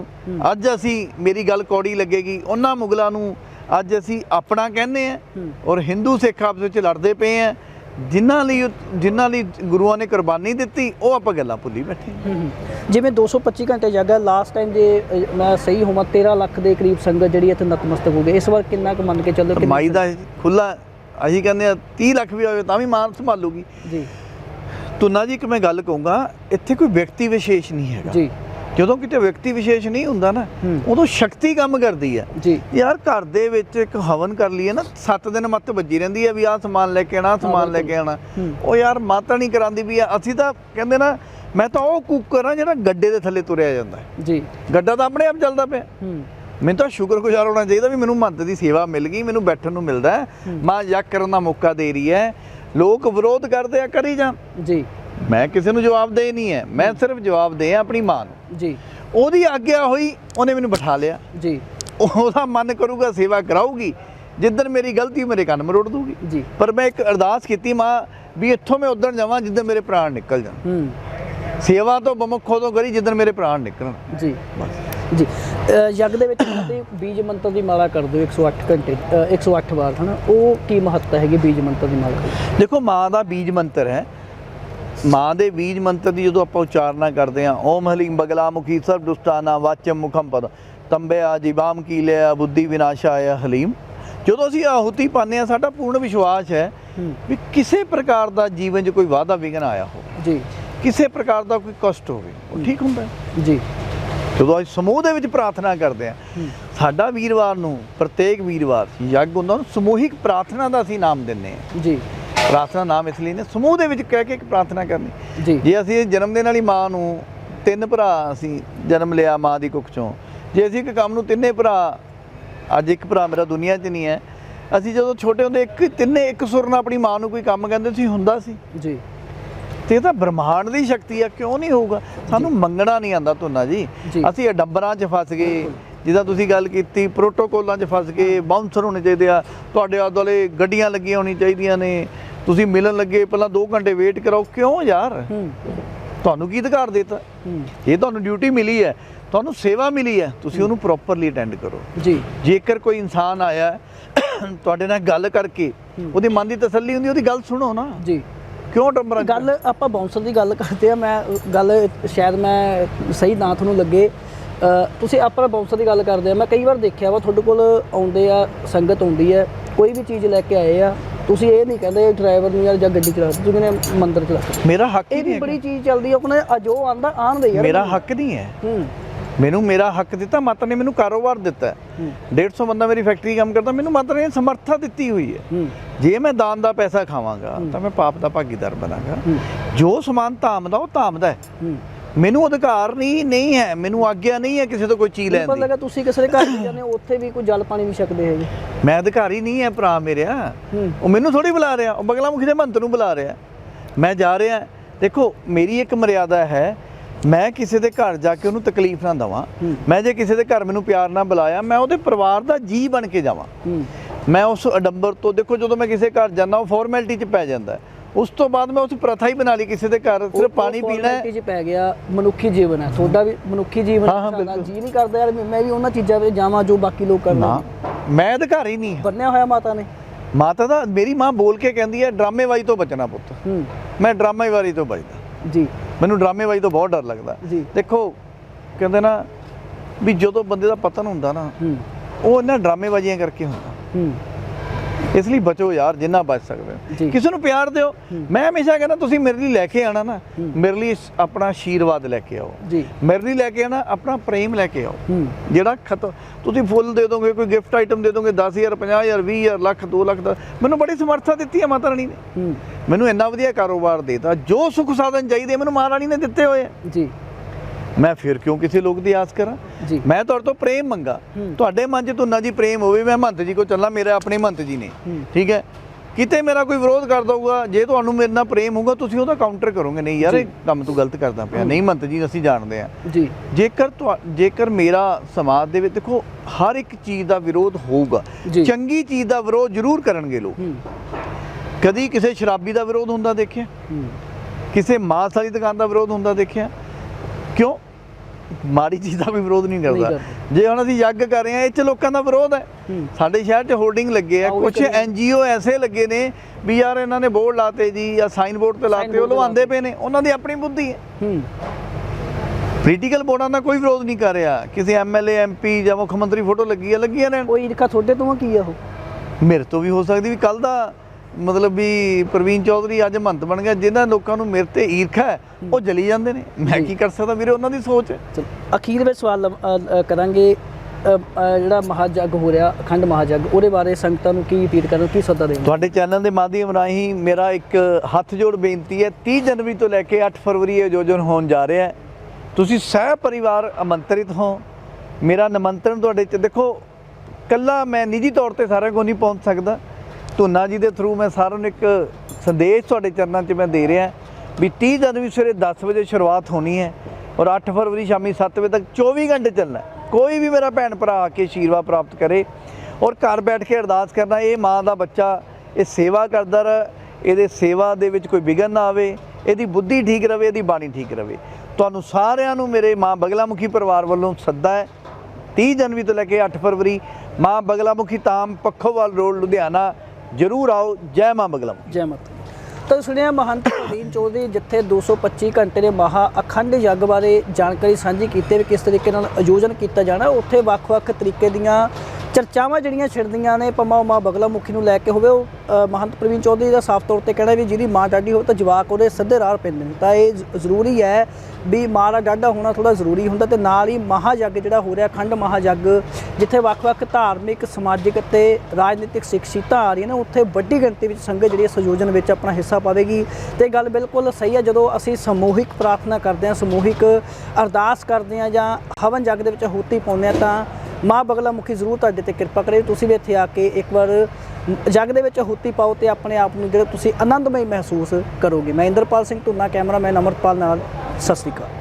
Speaker 2: ਅੱਜ ਅਸੀਂ ਮੇਰੀ ਗੱਲ ਕੌੜੀ ਲੱਗੇਗੀ ਉਹਨਾਂ ਮੁਗਲਾਂ ਨੂੰ ਅੱਜ ਅਸੀਂ ਆਪਣਾ ਕਹਿੰਦੇ ਆ ਔਰ ਹਿੰਦੂ ਸਿੱਖ ਆਪਸ ਵਿੱਚ ਲੜਦੇ ਪਏ ਆ ਜਿਨ੍ਹਾਂ ਲਈ ਜਿਨ੍ਹਾਂ ਲਈ ਗੁਰੂਆਂ ਨੇ ਕੁਰਬਾਨੀ ਦਿੱਤੀ ਉਹ ਆਪਾਂ ਗੱਲਾਂ ਭੁੱਲੀ ਬੈਠੇ।
Speaker 1: ਜਿਵੇਂ 225 ਘੰਟੇ ਜਗ੍ਹਾ ਲਾਸਟ ਟਾਈਮ ਜੇ ਅ, ਮੈਂ ਸਹੀ ਹੋਵਾਂ 13 ਲੱਖ ਦੇ ਕਰੀਬ ਸੰਗਤ ਜਿਹੜੀ ਇੱਥੇ ਨਤਮਸਤਕ ਹੋ ਗਈ। ਇਸ ਵਾਰ ਕਿੰਨਾ ਕੁ ਮੰਨ ਕੇ ਚੱਲੋ ਕਿੰਨੀ-
Speaker 2: ਮਾਈ ਦਾ ਖੁੱਲਾ ਅਸੀਂ ਕਹਿੰਦੇ ਆ 30 ਲੱਖ ਵੀ ਹੋਵੇ ਤਾਂ ਵੀ ਮਾਨ ਸੰਭਾਲੂਗੀ।
Speaker 1: ਜੀ।
Speaker 2: ਤੁਨਾ ਜੀ ਇੱਕ ਮੈਂ ਗੱਲ ਕਹੂੰਗਾ ਇੱਥੇ ਕੋਈ ਵਿਅਕਤੀ ਵਿਸ਼ੇਸ਼ ਨਹੀਂ ਹੈਗਾ।
Speaker 1: ਜੀ।
Speaker 2: ਜਦੋਂ ਕਿਤੇ ਵਿਅਕਤੀ ਵਿਸ਼ੇਸ਼ ਨਹੀਂ ਹੁੰਦਾ ਨਾ। ਉਦੋਂ ਸ਼ਕਤੀ ਕੰਮ ਕਰਦੀ ਹੈ
Speaker 1: ਜੀ।
Speaker 2: ਯਾਰ ਘਰ ਦੇ ਵਿੱਚ ਇੱਕ ਹਵਨ ਕਰ ਲਈਏ ਨਾ 7 ਦਿਨ ਮੱਤ ਵੱਜੀ ਰਹਿੰਦੀ ਹੈ ਵੀ ਆਹ ਸਮਾਨ ਲੈ ਕੇ ਆਣਾ ਸਮਾਨ ਲੈ ਕੇ ਆਣਾ। ਉਹ ਯਾਰ ਮਾਤਾ ਨਹੀਂ ਕਰਾਂਦੀ ਵੀ ਅਸੀਂ ਤਾਂ ਕਹਿੰਦੇ ਨਾ ਮੈਂ ਤਾਂ ਉਹ ਕੁੱਕਰ ਆ ਜਿਹੜਾ ਗੱਡੇ ਦੇ ਥੱਲੇ ਤੁਰਿਆ ਜਾਂਦਾ।
Speaker 1: ਜੀ।
Speaker 2: ਗੱਡਾ ਤਾਂ ਆਪਣੇ ਆਪ ਚੱਲਦਾ ਪਿਆ। ਮੈਨੂੰ ਤਾਂ ਸ਼ੁਕਰਗੁਜ਼ਾਰ ਹੋਣਾ ਚਾਹੀਦਾ ਵੀ ਮੈਨੂੰ ਮੰਤ ਦੀ ਸੇਵਾ ਮਿਲ ਗਈ ਮੈਨੂੰ ਬੈਠਣ ਨੂੰ ਮਿਲਦਾ। ਮਾਂ ਯੱਕ ਕਰਨ ਦਾ ਮੌਕਾ ਦੇ ਰਹੀ ਹੈ ਲੋਕ ਵਿਰੋਧ ਕਰਦੇ ਆ ਕਰੀ ਜਾਣ
Speaker 1: ਜੀ।
Speaker 2: ਮੈਂ ਕਿਸੇ ਨੂੰ ਜਵਾਬ ਦੇ ਨਹੀਂ ਹੈ। ਮੈਂ ਸਿਰਫ ਜਵਾਬ ਦੇ ਆ ਆਪਣੀ ਮਾਂ ਨੂੰ।
Speaker 1: ਜੀ।
Speaker 2: ਉਹਦੀ ਆਗਿਆ ਹੋਈ ਉਹਨੇ ਮੈਨੂੰ ਬਿਠਾ ਲਿਆ।
Speaker 1: ਜੀ।
Speaker 2: ਉਹਦਾ ਮਨ ਕਰੂਗਾ ਸੇਵਾ ਕਰਾਊਗੀ। ਜਿੱਦਣ ਮੇਰੀ ਗਲਤੀ ਮੇਰੇ ਕੰਨ ਮਰੋੜ ਦੂਗੀ।
Speaker 1: ਜੀ।
Speaker 2: ਪਰ ਮੈਂ ਇੱਕ ਅਰਦਾਸ ਕੀਤੀ ਮਾਂ ਵੀ ਇੱਥੋਂ ਮੈਂ ਉਧਰ ਜਾਵਾਂ ਜਿੱਦਣ ਮੇਰੇ ਪ੍ਰਾਣ ਨਿਕਲ ਜਾਣ।
Speaker 1: ਹੂੰ।
Speaker 2: ਸੇਵਾ ਤੋਂ ਬਮੁਖੋ ਤੋਂ ਕਰੀ ਜਿੱਦਣ ਮੇਰੇ ਪ੍ਰਾਣ ਨਿਕਲਣ।
Speaker 1: ਜੀ। ਜੀ। ਯੱਗ ਦੇ ਵਿੱਚ ਤੁਸੀਂ ਬੀਜ ਮੰਤਰ ਦੀ ਮਾਲਾ ਕਰਦੇ ਹੋ 108 ਘੰਟੇ ਅ, 108 ਵਾਰ ਹਨਾ? ਉਹ ਕੀ ਮਹੱਤਤਾ ਹੈਗੀ ਬੀਜ ਮੰਤਰ ਦੀ ਮਾਲਾ?
Speaker 2: ਦੇਖੋ ਮਾਂ ਦਾ ਬੀਜ ਮੰਤਰ ਹੈ ਮਾਂ ਦੇ ਬੀਜ ਮੰਤਰ ਦੀ ਜਦੋਂ ਆਪਾਂ ਉਚਾਰਨਾ ਕਰਦੇ ਹਾਂ ਓਮ ਹਲੀਮ ਬਗਲਾ ਮੁਖੀ ਸਰਬ ਦੁਸਤਾਨਾ ਵਾਚਮ ਮੁਖਮ ਪਦ ਤੰਬੇ ਆਜੀਬਾਮ ਕੀ ਲਿਆ ਬੁੱਧੀ ਵਿਨਾਸ਼ਾయ ਹਲੀਮ। ਜਦੋਂ ਅਸੀਂ ਆਹੁਤੀ ਪਾਉਂਦੇ ਹਾਂ ਸਾਡਾ ਪੂਰਨ ਵਿਸ਼ਵਾਸ ਹੈ ਵੀ ਕਿਸੇ ਪ੍ਰਕਾਰ ਦਾ ਜੀਵਨ 'ਚ ਕੋਈ ਵਾਧਾ ਵਿਘਨ ਆਇਆ ਹੋ
Speaker 1: ਜੀ।
Speaker 2: ਕਿਸੇ ਪ੍ਰਕਾਰ ਦਾ ਕੋਈ ਕਸ਼ਟ ਹੋਵੇ ਉਹ ਠੀਕ ਹੁੰਦਾ
Speaker 1: ਜੀ।
Speaker 2: ਜਦੋਂ ਅਸੀਂ ਸਮੂਹ ਦੇ ਵਿੱਚ ਪ੍ਰਾਰਥਨਾ ਕਰਦੇ ਹੂੰ ਸਾਡਾ ਵੀਰਵਾਰ ਨੂੰ ਪ੍ਰਤੇਕ ਵੀਰਵਾਰ ਯੱਗ ਹੁੰਦਾ ਉਹਨੂੰ ਸਮੂਹਿਕ ਪ੍ਰਾਰਥਨਾ ਦਾ ਅਸੀਂ ਨਾਮ ਦਿੰਦੇ ਹਾਂ।
Speaker 1: ਜੀ।
Speaker 2: ਪ੍ਰਾਰਥਨਾ ਨਾਮ ਇਸ ਲਈ ਨੇ। ਸਮੂਹ ਦੇ ਵਿੱਚ ਕਹਿ ਕੇ ਇੱਕ ਪ੍ਰਾਰਥਨਾ ਕਰਨੀ।
Speaker 1: ਜੀ।
Speaker 2: ਅਸੀਂ ਜਨਮ ਦਿਨ ਵਾਲੀ ਮਾਂ ਨੂੰ ਤਿੰਨ ਭਰਾ ਅਸੀਂ ਜਨਮ ਲਿਆ ਮਾਂ ਦੀ ਕੁੱਖ ਚੋਂ ਜੇ ਅਸੀਂ ਇੱਕ ਕੰਮ ਨੂੰ ਤਿੰਨੇ ਭਰਾ ਅੱਜ ਇੱਕ ਭਰਾ ਮੇਰਾ ਦੁਨੀਆ 'ਚ ਨਹੀਂ ਹੈ ਅਸੀਂ ਜਦੋਂ ਛੋਟੇ ਹੁੰਦੇ ਇੱਕ ਤਿੰਨੇ ਇੱਕ ਸੁਰ ਨਾਲ ਆਪਣੀ ਮਾਂ ਨੂੰ ਕੋਈ ਕੰਮ ਕਹਿੰਦੇ ਸੀ ਹੁੰਦਾ ਸੀ।
Speaker 1: ਜੀ।
Speaker 2: ਤੇ ਇਹ ਤਾਂ ਬ੍ਰਹਮਾਂਡ ਦੀ ਸ਼ਕਤੀ ਆ ਕਿਉਂ ਨਹੀਂ ਹੋਊਗਾ? ਸਾਨੂੰ ਮੰਗਣਾ ਨਹੀਂ ਆਂਦਾ ਧੁੰਨਾ ਜੀ। ਅਸੀਂ ਅਡੰਬਰਾਂ 'ਚ ਫਸ ਗਏ ਜਿਹਦਾ ਤੁਸੀਂ ਗੱਲ ਕੀਤੀ ਪ੍ਰੋਟੋਕੋਲਾਂ 'ਚ ਫਸ ਗਏ ਬਾਉਂਸਰ ਹੋਣੇ ਚਾਹੀਦੇ ਆ ਤੁਹਾਡੇ ਆਦਲੇ ਗੱਡੀਆਂ ਲੱਗੀਆਂ ਹੋਣੀ ਚਾਹੀਦੀਆਂ ਨੇ ਤੁਸੀਂ ਮਿਲਣ ਲੱਗੇ ਪਹਿਲਾਂ 2 ਘੰਟੇ ਵੇਟ ਕਰਾਓ ਕਿਉਂ ਯਾਰ? ਤੁਹਾਨੂੰ ਕੀ ਅਧਿਕਾਰ ਦਿੱਤਾ? ਇਹ ਤੁਹਾਨੂੰ ਡਿਊਟੀ ਮਿਲੀ ਹੈ ਤੁਹਾਨੂੰ ਸੇਵਾ ਮਿਲੀ ਹੈ ਤੁਸੀਂ ਉਹਨੂੰ ਪ੍ਰੋਪਰਲੀ ਅਟੈਂਡ ਕਰੋ।
Speaker 1: ਜੀ।
Speaker 2: ਜੇਕਰ ਕੋਈ ਇਨਸਾਨ ਆਇਆ ਤੁਹਾਡੇ ਨਾਲ ਗੱਲ ਕਰਕੇ। ਉਹਦੀ ਮਨ ਦੀ ਤਸੱਲੀ ਹੁੰਦੀ ਉਹਦੀ ਗੱਲ ਸੁਣੋ ਨਾ।
Speaker 1: ਜੀ।
Speaker 2: ਕਿਉਂ 'ਚ
Speaker 1: ਗੱਲ ਆਪਾਂ ਬਾਉਂਸਰ ਦੀ ਗੱਲ ਕਰਦੇ ਆ ਮੈਂ ਗੱਲ ਸ਼ਾਇਦ ਮੈਂ ਸਹੀ ਨਾ ਤੁਹਾਨੂੰ ਲੱਗੇ। ਤੁਸੀਂ ਆਪਾਂ ਬਾਉਂਸਰ ਦੀ ਗੱਲ ਕਰਦੇ ਆ ਮੈਂ ਕਈ ਵਾਰ ਦੇਖਿਆ ਵਾ ਤੁਹਾਡੇ ਕੋਲ ਆਉਂਦੇ ਆ ਸੰਗਤ ਆਉਂਦੀ ਹੈ ਕੋਈ ਵੀ ਚੀਜ਼ ਲੈ ਕੇ ਆਏ ਆ ਤੁਸੀਂ ਇਹ ਨਹੀਂ ਕਹਿੰਦੇ ਡਰਾਈਵਰ ਨੂੰ ਯਾਰ ਜਾਂ ਗੱਡੀ ਚਲਾ ਤੁਸੀਂ ਕਹਿੰਦੇ ਮੰਦਰ ਚਲਾ
Speaker 2: ਮੇਰਾ ਹੱਕ
Speaker 1: ਇਹ ਵੀ
Speaker 2: ਨਹੀਂ
Speaker 1: ਬੜੀ। ਚੀਜ਼ ਚੱਲਦੀ ਆ ਆਪਣੇ ਅਜੋ ਆਂਦਾ ਆਣ ਦੇ ਯਾਰ।
Speaker 2: ਮੇਰਾ ਹੱਕ ਨਹੀਂ ਹੈ।
Speaker 1: ਹੂੰ।
Speaker 2: ਮੈਨੂੰ ਮੇਰਾ ਹੱਕ ਦਿੱਤਾ ਮਾਤਾ ਨੇ ਮੈਨੂੰ ਕਾਰੋਬਾਰ ਦਿੱਤਾ। ਹੈ।
Speaker 1: ਹੂੰ
Speaker 2: 150 ਬੰਦਾ ਮੇਰੀ ਫੈਕਟਰੀ ਕੰਮ ਕਰਦਾ ਮੈਨੂੰ ਮਾਤਾ ਨੇ ਸਮਰੱਥਾ ਦਿੱਤੀ ਹੋਈ ਹੈ।
Speaker 1: ਹੂੰ।
Speaker 2: ਜੇ ਮੈਂ ਦਾਨ ਦਾ ਪੈਸਾ ਖਾਵਾਂਗਾ ਤਾਂ ਮੈਂ ਪਾਪ ਦਾ ਭਾਗੀਦਾਰ ਬਣਾਂਗਾ। ਜੋ ਸਮਾਨ ਧਾਮ ਦਾ ਉਹ ਧਾਮ ਦਾ ਹੈ।
Speaker 1: ਹੂੰ।
Speaker 2: ਮੈਨੂੰ ਅਧਿਕਾਰ ਨਹੀਂ ਨਹੀਂ ਹੈ ਮੈਨੂੰ ਆਗਿਆ ਨਹੀਂ ਹੈ ਕਿਸੇ ਤੋਂ ਕੋਈ ਚੀਜ਼ ਲੈਣ
Speaker 1: ਪਰ
Speaker 2: ਦੀ
Speaker 1: ਲੱਗਾ ਤੁਸੀਂ ਕਿਸੇ ਦੇ ਘਰ ਵੀ ਜਾਂਦੇ ਹੋ, ਉੱਥੇ ਵੀ ਕੋਈ ਜਲ ਪਾਣੀ ਵੀ ਛਕਦੇ ਹੈਗੇ।
Speaker 2: ਮੈਂ ਅਧਿਕਾਰੀ ਨਹੀਂ ਹੈ ਭਰਾ ਮੇਰਿਆ।
Speaker 1: ਹੂੰ।
Speaker 2: ਉਹ ਮੈਨੂੰ ਥੋੜੀ ਬੁਲਾ ਰਿਹਾ ਉਹ ਬਗਲਾ ਮੁਖੀ ਦੇ ਮੰਤ ਨੂੰ ਬੁਲਾ ਰਿਹਾ। ਮੈਂ ਜਾ ਰਿਹਾ ਦੇਖੋ ਮੇਰੀ ਇੱਕ ਮਰਿਆਦਾ ਹੈ ਮੈਂ ਕਿਸੇ ਦੇ ਘਰ ਜਾ ਕੇ ਉਹਨੂੰ ਤਕਲੀਫ ਨਾ ਦਵਾਂ।
Speaker 1: ਹੂੰ।
Speaker 2: ਮੈਂ ਜੇ ਕਿਸੇ ਦੇ ਘਰ ਮੈਨੂੰ ਪਿਆਰ ਨਾਲ ਬੁਲਾਇਆ ਮੈਂ ਉਹਦੇ ਪਰਿਵਾਰ ਦਾ ਜੀ ਬਣ ਕੇ ਜਾਵਾਂ।
Speaker 1: ਹੂੰ।
Speaker 2: ਮੈਂ ਉਸ ਅਡੰਬਰ ਤੋਂ ਦੇਖੋ ਜਦੋਂ ਮੈਂ ਕਿਸੇ ਘਰ ਜਾਂਦਾ ਉਹ ਫਾਰਮੈਲਿਟੀ 'ਚ ਪੈ ਜਾਂਦਾ। ਹੈ। ਉਸ ਤੋਂ ਬਾਅਦ ਮੈਂ ਉਸ ਪ੍ਰਥਾ ਹੀ ਬਣਾ ਲਈ ਕਿਸੇ ਦੇ ਘਰ ਸਿਰਫ ਪਾਣੀ ਪੀਣਾ ਹੈ।
Speaker 1: ਚ ਪੈ ਗਿਆ ਮਨੁੱਖੀ ਜੀਵਨ ਹੈ। ਤੁਹਾਡਾ ਵੀ ਮਨੁੱਖੀ ਜੀਵਨ
Speaker 2: ਹਾਂ।
Speaker 1: ਜੀ ਨਹੀਂ ਕਰਦਾ ਯਾਰ ਮੈਂ ਵੀ ਉਹਨਾਂ ਚੀਜ਼ਾਂ ਵਿੱਚ ਜਾਵਾਂ ਜੋ ਬਾਕੀ ਲੋਕ ਕਰਦੇ
Speaker 2: ਨਾ
Speaker 1: ਨੇ
Speaker 2: ਮੈਂ ਅਧਿਕਾਰੀ ਨਹੀਂ।
Speaker 1: ਬੰਨਿਆ ਹੋਇਆ ਮਾਤਾ ਨੇ।
Speaker 2: ਮਾਤਾ ਦਾ ਮੇਰੀ ਮਾਂ ਬੋਲ ਕੇ ਕਹਿੰਦੀ ਹੈ ਡਰਾਮੇਬਾਜ਼ੀ ਤੋਂ ਬਚਣਾ ਪੁੱਤ। ਮੈਂ ਡਰਾਮੇਬਾਜ਼ੀ ਤੋਂ ਬਚਦਾ।
Speaker 1: ਜੀ।
Speaker 2: ਮੈਨੂੰ ਡਰਾਮੇਬਾਜ਼ੀ ਤੋਂ ਬਹੁਤ ਡਰ ਲੱਗਦਾ।
Speaker 1: ਜੀ।
Speaker 2: ਦੇਖੋ ਕਹਿੰਦੇ ਨਾ ਵੀ ਜਦੋਂ ਬੰਦੇ ਦਾ ਪਤਨ ਹੁੰਦਾ ਨਾ ਉਹ ਇਹਨਾਂ ਡਰਾਮੇਬਾਜ਼ੀਆਂ ਕਰਕੇ ਹੁੰਦਾ। ਇਸ ਲਈ ਬਚੋ ਯਾਰ ਜਿੰਨਾ ਬਚ ਸਕਦੇ। ਹੋ। ਕਿਸੇ ਨੂੰ ਪਿਆਰ ਦਿਓ। ਮੈਂ ਹਮੇਸ਼ਾ ਕਹਿੰਦਾ ਤੁਸੀਂ ਮੇਰੇ ਲਈ ਲੈ ਕੇ ਆਣਾ ਨਾ। ਮੇਰੇ ਲਈ ਆਪਣਾ ਆਸ਼ੀਰਵਾਦ ਲੈ ਕੇ ਆਓ।
Speaker 1: ਜੀ।
Speaker 2: ਮੇਰੇ ਲਈ ਲੈ ਕੇ ਆਣਾ ਆਪਣਾ ਪ੍ਰੇਮ ਲੈ ਕੇ ਆਓ। ਜਿਹੜਾ ਖਤ ਤੁਸੀਂ ਫੁੱਲ ਦੇ ਦੋਗੇ ਕੋਈ ਗਿਫਟ ਆਈਟਮ ਦੇ ਦੋਗੇ 10000 50000 20000 ਲੱਖ 2 ਲੱਖ ਦਾ ਮੈਨੂੰ ਬੜੀ ਸਮਰੱਥਾ ਦਿੱਤੀ ਹੈ ਮਾਤਾ ਰਾਣੀ ਨੇ। ਮੈਨੂੰ ਇੰਨਾ ਵਧੀਆ ਕਾਰੋਬਾਰ ਦੇਤਾ। ਜੋ ਸੁੱਖ ਸਾਧਨ ਚਾਹੀਦੇ ਮੈਨੂੰ ਮਾਤਾ ਰਾਣੀ ਨੇ ਦਿੱਤੇ ਹੋਏ ਆ।
Speaker 1: ਜੀ।
Speaker 2: ਮੈਂ ਫਿਰ ਕਿਉਂ ਕਿਸੇ ਲੋਕ ਦੀ ਆਸ ਕਰਾਂ? ਮੈਂ ਤੁਹਾਡੇ ਤੋਂ ਪ੍ਰੇਮ ਮੰਗਾ। ਤੁਹਾਡੇ ਮਨ 'ਚ ਤੁਨਾ ਜੀ ਪ੍ਰੇਮ ਹੋਵੇ ਮੈਂ ਮਹੰਤ ਜੀ ਕੋ ਚੱਲਾਂ ਮੇਰੇ ਆਪਣੇ ਮਹੰਤ ਜੀ ਨੇ। ਠੀਕ ਹੈ? ਕਿਤੇ ਮੇਰਾ ਕੋਈ ਵਿਰੋਧ ਕਰ ਦਊਗਾ ਜੇ ਤੁਹਾਨੂੰ ਮੇਰੇ ਨਾਲ ਪ੍ਰੇਮ ਹੋਊਗਾ ਤੁਸੀਂ ਉਹਦਾ ਕਾਊਂਟਰ ਕਰੋਗੇ। ਨਹੀਂ ਯਾਰ ਇਹ। ਕੰਮ ਤੂੰ ਗਲਤ ਕਰਦਾ ਪਿਆ। ਨਹੀਂ ਮੰਤ ਜੀ ਅਸੀਂ ਜਾਣਦੇ ਆ
Speaker 1: ਜੀ।
Speaker 2: ਜੇਕਰ ਜੇਕਰ ਮੇਰਾ ਸਮਾਜ ਦੇ ਵਿੱਚ ਦੇਖੋ ਹਰ ਇੱਕ ਚੀਜ਼ ਦਾ ਵਿਰੋਧ ਹੋਊਗਾ। ਚੰਗੀ ਚੀਜ਼ ਦਾ ਵਿਰੋਧ ਜ਼ਰੂਰ ਕਰਨਗੇ ਲੋਕ। ਕਦੀ ਕਿਸੇ ਸ਼ਰਾਬੀ ਦਾ ਵਿਰੋਧ ਹੁੰਦਾ ਦੇਖਿਆ? ਕਿਸੇ ਮਾਂਸ ਵਾਲੀ ਦੁਕਾਨ ਦਾ ਵਿਰੋਧ ਹੁੰਦਾ ਦੇਖਿਆ? ਕਿਉਂ? ਮਾੜੀ ਚੀਜ਼ ਦਾ ਕੋਈ ਵਿਰੋਧ ਨਹੀਂ ਕਰਦਾ। ਜੇ ਹੁਣ ਅਸੀਂ ਯੱਗ ਕਰ ਰਹੇ ਹਾਂ ਇਹ ਚ ਲੋਕਾਂ ਦਾ ਵਿਰੋਧ ਹੈ। ਸਾਡੇ ਸ਼ਹਿਰ 'ਚ ਹੋਰਡਿੰਗ ਲੱਗੇ ਆ। ਕੁਝ। ਐਨਜੀਓ ਐਸੇ ਲੱਗੇ ਨੇ ਵੀ ਯਾਰ ਇਹਨਾਂ ਨੇ ਬੋਰਡ ਲਾਤੇ ਜੀ ਜਾਂ ਸਾਈਨ ਬੋਰਡ ਤੇ ਲਾਤੇ ਉਹ ਲਵਾਉਂਦੇ ਪਏ ਨੇ। ਉਹਨਾਂ ਦੀ ਆਪਣੀ ਬੁੱਧੀ ਹੈ। ਪੋਲੀਟੀਕਲ ਬੋਰਡਾਂ ਦਾ ਕੋਈ ਵਿਰੋਧ ਨਹੀਂ ਕਰ ਰਿਹਾ। ਕਿਸੇ ਐਮਐਲਏ ਐਮਪੀ ਜਾਂ ਮੁੱਖ ਮੰਤਰੀ ਫੋਟੋ ਲੱਗੀ ਹੈ ਲੱਗੀਆਂ ਰਹਿਣ।
Speaker 1: ਕੋਈ ਈਰਖਾ ਤੁਹਾਡੇ ਤੋਂ ਆ ਕੀ ਆ ਉਹ?
Speaker 2: ਮੇਰੇ ਤੋਂ ਵੀ ਹੋ ਸਕਦੀ ਵੀ ਕੱਲ ਦਾ ਮਤਲਬ ਵੀ ਪ੍ਰਵੀਨ ਚੌਧਰੀ ਅੱਜ ਮੰਤ ਬਣ ਗਿਆ ਜਿਨ੍ਹਾਂ ਲੋਕਾਂ ਨੂੰ ਮੇਰੇ ਤੇ ਈਰਖਾ ਹੈ ਉਹ ਜਲੀ ਜਾਂਦੇ ਨੇ। ਮੈਂ ਕੀ ਕਰ ਸਕਦਾ ਵੀਰੇ ਉਹਨਾਂ ਦੀ ਸੋਚ ਹੈ।
Speaker 1: ਅਖੀਰ ਵਿੱਚ ਸਵਾਲ ਕਰਾਂਗੇ ਜਿਹੜਾ ਮਹਾਜਗ ਹੋ ਰਿਹਾ ਅਖੰਡ ਮਹਾਜਗ ਉਹਦੇ ਬਾਰੇ ਸੰਗਤਾਂ ਨੂੰ ਕੀ ਅਪੀਲ ਕਰਨ ਕੀ ਸੱਦਾ ਦੇਣਾ?
Speaker 2: ਤੁਹਾਡੇ ਚੈਨਲ ਦੇ ਮਾਧਿਅਮ ਰਾਹੀਂ ਮੇਰਾ ਇੱਕ ਹੱਥ ਜੋੜ ਬੇਨਤੀ ਹੈ 30 ਜਨਵਰੀ ਤੋਂ ਲੈ ਕੇ 8 ਫਰਵਰੀ ਇਹ ਆਯੋਜਨ ਹੋਣ ਜਾ ਰਿਹਾ ਹੈ। ਤੁਸੀਂ ਸਹਿ ਪਰਿਵਾਰ ਆਮੰਤਰਿਤ ਹੋ। ਮੇਰਾ ਨਿਮੰਤਰਣ ਤੁਹਾਡੇ ਚ ਦੇਖੋ ਕੱਲਾ ਮੈਂ ਨਿੱਜੀ ਤੌਰ ਤੇ ਸਾਰਿਆਂ ਕੋਲ ਨਹੀਂ ਪਹੁੰਚ ਸਕਦਾ। ਧੁੰਨਾ ਜੀ ਦੇ ਥਰੂ ਮੈਂ ਸਾਰਿਆਂ ਨੂੰ ਇੱਕ ਸੰਦੇਸ਼ ਤੁਹਾਡੇ ਚਰਨਾਂ 'ਚ ਮੈਂ ਦੇ ਰਿਹਾ ਵੀ 30 ਜਨਵਰੀ ਸਵੇਰੇ 10 ਵਜੇ ਸ਼ੁਰੂਆਤ ਹੋਣੀ ਹੈ ਔਰ 8 ਫਰਵਰੀ ਸ਼ਾਮੀ 7 ਵਜੇ ਤੱਕ 24 ਘੰਟੇ ਚੱਲਣਾ ਕੋਈ ਵੀ ਮੇਰਾ ਭੈਣ ਭਰਾ ਆ ਕੇ ਆਸ਼ੀਰਵਾਦ ਪ੍ਰਾਪਤ ਕਰੇ ਔਰ ਘਰ ਬੈਠ ਕੇ ਅਰਦਾਸ ਕਰਨਾ, ਇਹ ਮਾਂ ਦਾ ਬੱਚਾ, ਇਹ ਸੇਵਾ ਕਰਦਾ ਰਹੇ, ਇਹਦੇ ਸੇਵਾ ਦੇ ਵਿੱਚ ਕੋਈ ਵਿਘਨ ਨਾ ਆਵੇ, ਇਹਦੀ ਬੁੱਧੀ ਠੀਕ ਰਵੇ, ਇਹਦੀ ਬਾਣੀ ਠੀਕ ਰਵੇ। ਤੁਹਾਨੂੰ ਸਾਰਿਆਂ ਨੂੰ ਮੇਰੇ ਮਾਂ ਬਗਲਾਮੁਖੀ ਪਰਿਵਾਰ ਵੱਲੋਂ ਸੱਦਾ ਹੈ। 30 ਜਨਵਰੀ ਤੋਂ ਲੈ ਕੇ 8 ਫਰਵਰੀ, ਮਾਂ ਬਗਲਾਮੁਖੀ ਤਾਮ ਪੱਖੋਵਾਲ ਰੋਡ, ਲੁਧਿਆਣਾ ਜਰੂਰ ਆਓ। ਜੈ ਮਾਂ ਬਗਲਾਮੁਖੀ
Speaker 1: ਜੈ ਮਾਤਾ ਤਾਂ ਸੁਣਿਆ ਮਹੰਤ ਪ੍ਰਵੀਨ ਚੌਧਰੀ ਜਿੱਥੇ 225 ਘੰਟੇ ਦੇ ਮਹਾ ਅਖੰਡ ਯੱਗ ਬਾਰੇ ਜਾਣਕਾਰੀ ਸਾਂਝੀ ਕੀਤੀ ਵੀ ਕਿਸ ਤਰੀਕੇ ਨਾਲ ਆਯੋਜਨ ਕੀਤਾ ਜਾਣਾ, ਉੱਥੇ ਵੱਖ-ਵੱਖ ਤਰੀਕੇ ਦੀਆਂ ਚਰਚਾਵਾਂ ਜਿਹੜੀਆਂ ਛਿੜਦੀਆਂ ਨੇ ਪਮਾ ਮਾ ਬਗਲਾ ਮੁਖੀ ਨੂੰ ਲੈ ਕੇ ਹੋਵੇ ਉਹ ਮਹੰਤ ਪ੍ਰਵੀਨ ਚੌਧਰੀ ਦਾ ਸਾਫ਼ ਤੌਰ ਤੇ ਕਹਿਣਾ ਵੀ ਜਿਹਦੀ ਮਾਂ ਡਾਡੀ ਹੋਵੇ ਤਾਂ ਜਵਾਕ ਉਹਦੇ ਸਿੱਧੇ ਰਾਹ ਪੈਂਦੇ ਨੇ। ਤਾਂ ਇਹ ਜ਼ਰੂਰੀ ਹੈ ਵੀ ਮਾਂ ਦਾ ਡਾਡਾ ਹੋਣਾ ਥੋੜਾ ਜ਼ਰੂਰੀ ਹੁੰਦਾ ਤੇ ਨਾਲ ਹੀ ਮਹਾਯੱਗ ਜਿਹੜਾ ਹੋ ਰਿਹਾ ਅਖੰਡ ਮਹਾਯੱਗ ਜਿੱਥੇ ਵੱਖ-ਵੱਖ ਧਾਰਮਿਕ, ਸਮਾਜਿਕ ਅਤੇ ਰਾਜਨੀਤਿਕ ਸਿੱਖਸ਼ੀਤਾਂ ਆ ਰਹੀਆਂ ਨੇ, ਉੱਥੇ ਵੱਡੀ ਗਿਣਤੀ ਵਿੱਚ ਸੰਗਤ ਜਿਹੜੀ ਇਸ ਆਯੋਜਨ ਵਿੱਚ ਆਪਣਾ ਹਿੱਸਾ ਪਾਵੇਗੀ। ਤੇ ਗੱਲ ਬਿਲਕੁਲ ਸਹੀ ਹੈ, ਜਦੋਂ ਅਸੀਂ ਸਮੂਹਿਕ ਪ੍ਰਾਰਥਨਾ ਕਰਦੇ ਹਾਂ, ਸਮੂਹਿਕ ਅਰਦਾਸ ਕਰਦੇ ਹਾਂ ਜਾਂ ਹਵਨ ਜਗ ਦੇ ਵਿੱਚ ਹੂਤੀ ਪਾਉਂਦੇ ਹਾਂ ਤਾਂ ਮਾਂ ਬਗਲਾ ਮੁਖੀ ਜ਼ਰੂਰ ਤੁਹਾਡੇ ਤੇ ਕਿਰਪਾ ਕਰੇ। ਤੁਸੀਂ ਵੀ ਇੱਥੇ ਆ ਕੇ ਇੱਕ ਵਾਰ ਜਗ ਦੇ ਵਿੱਚ ਹੁੱਤੀ ਪਾਓ ਤੇ ਆਪਣੇ ਆਪ ਨੂੰ ਜਿਹੜਾ ਤੁਸੀਂ ਆਨੰਦਮਈ ਮਹਿਸੂਸ ਕਰੋਗੇ। ਮੈਂ ਇੰਦਰਪਾਲ ਸਿੰਘ ਧੁੰਨਾ, ਕੈਮਰਾਮੈਨ ਅਮਰਪਾਲ ਨਾਲ, ਸਤਿ ਸ਼੍ਰੀ ਅਕਾਲ।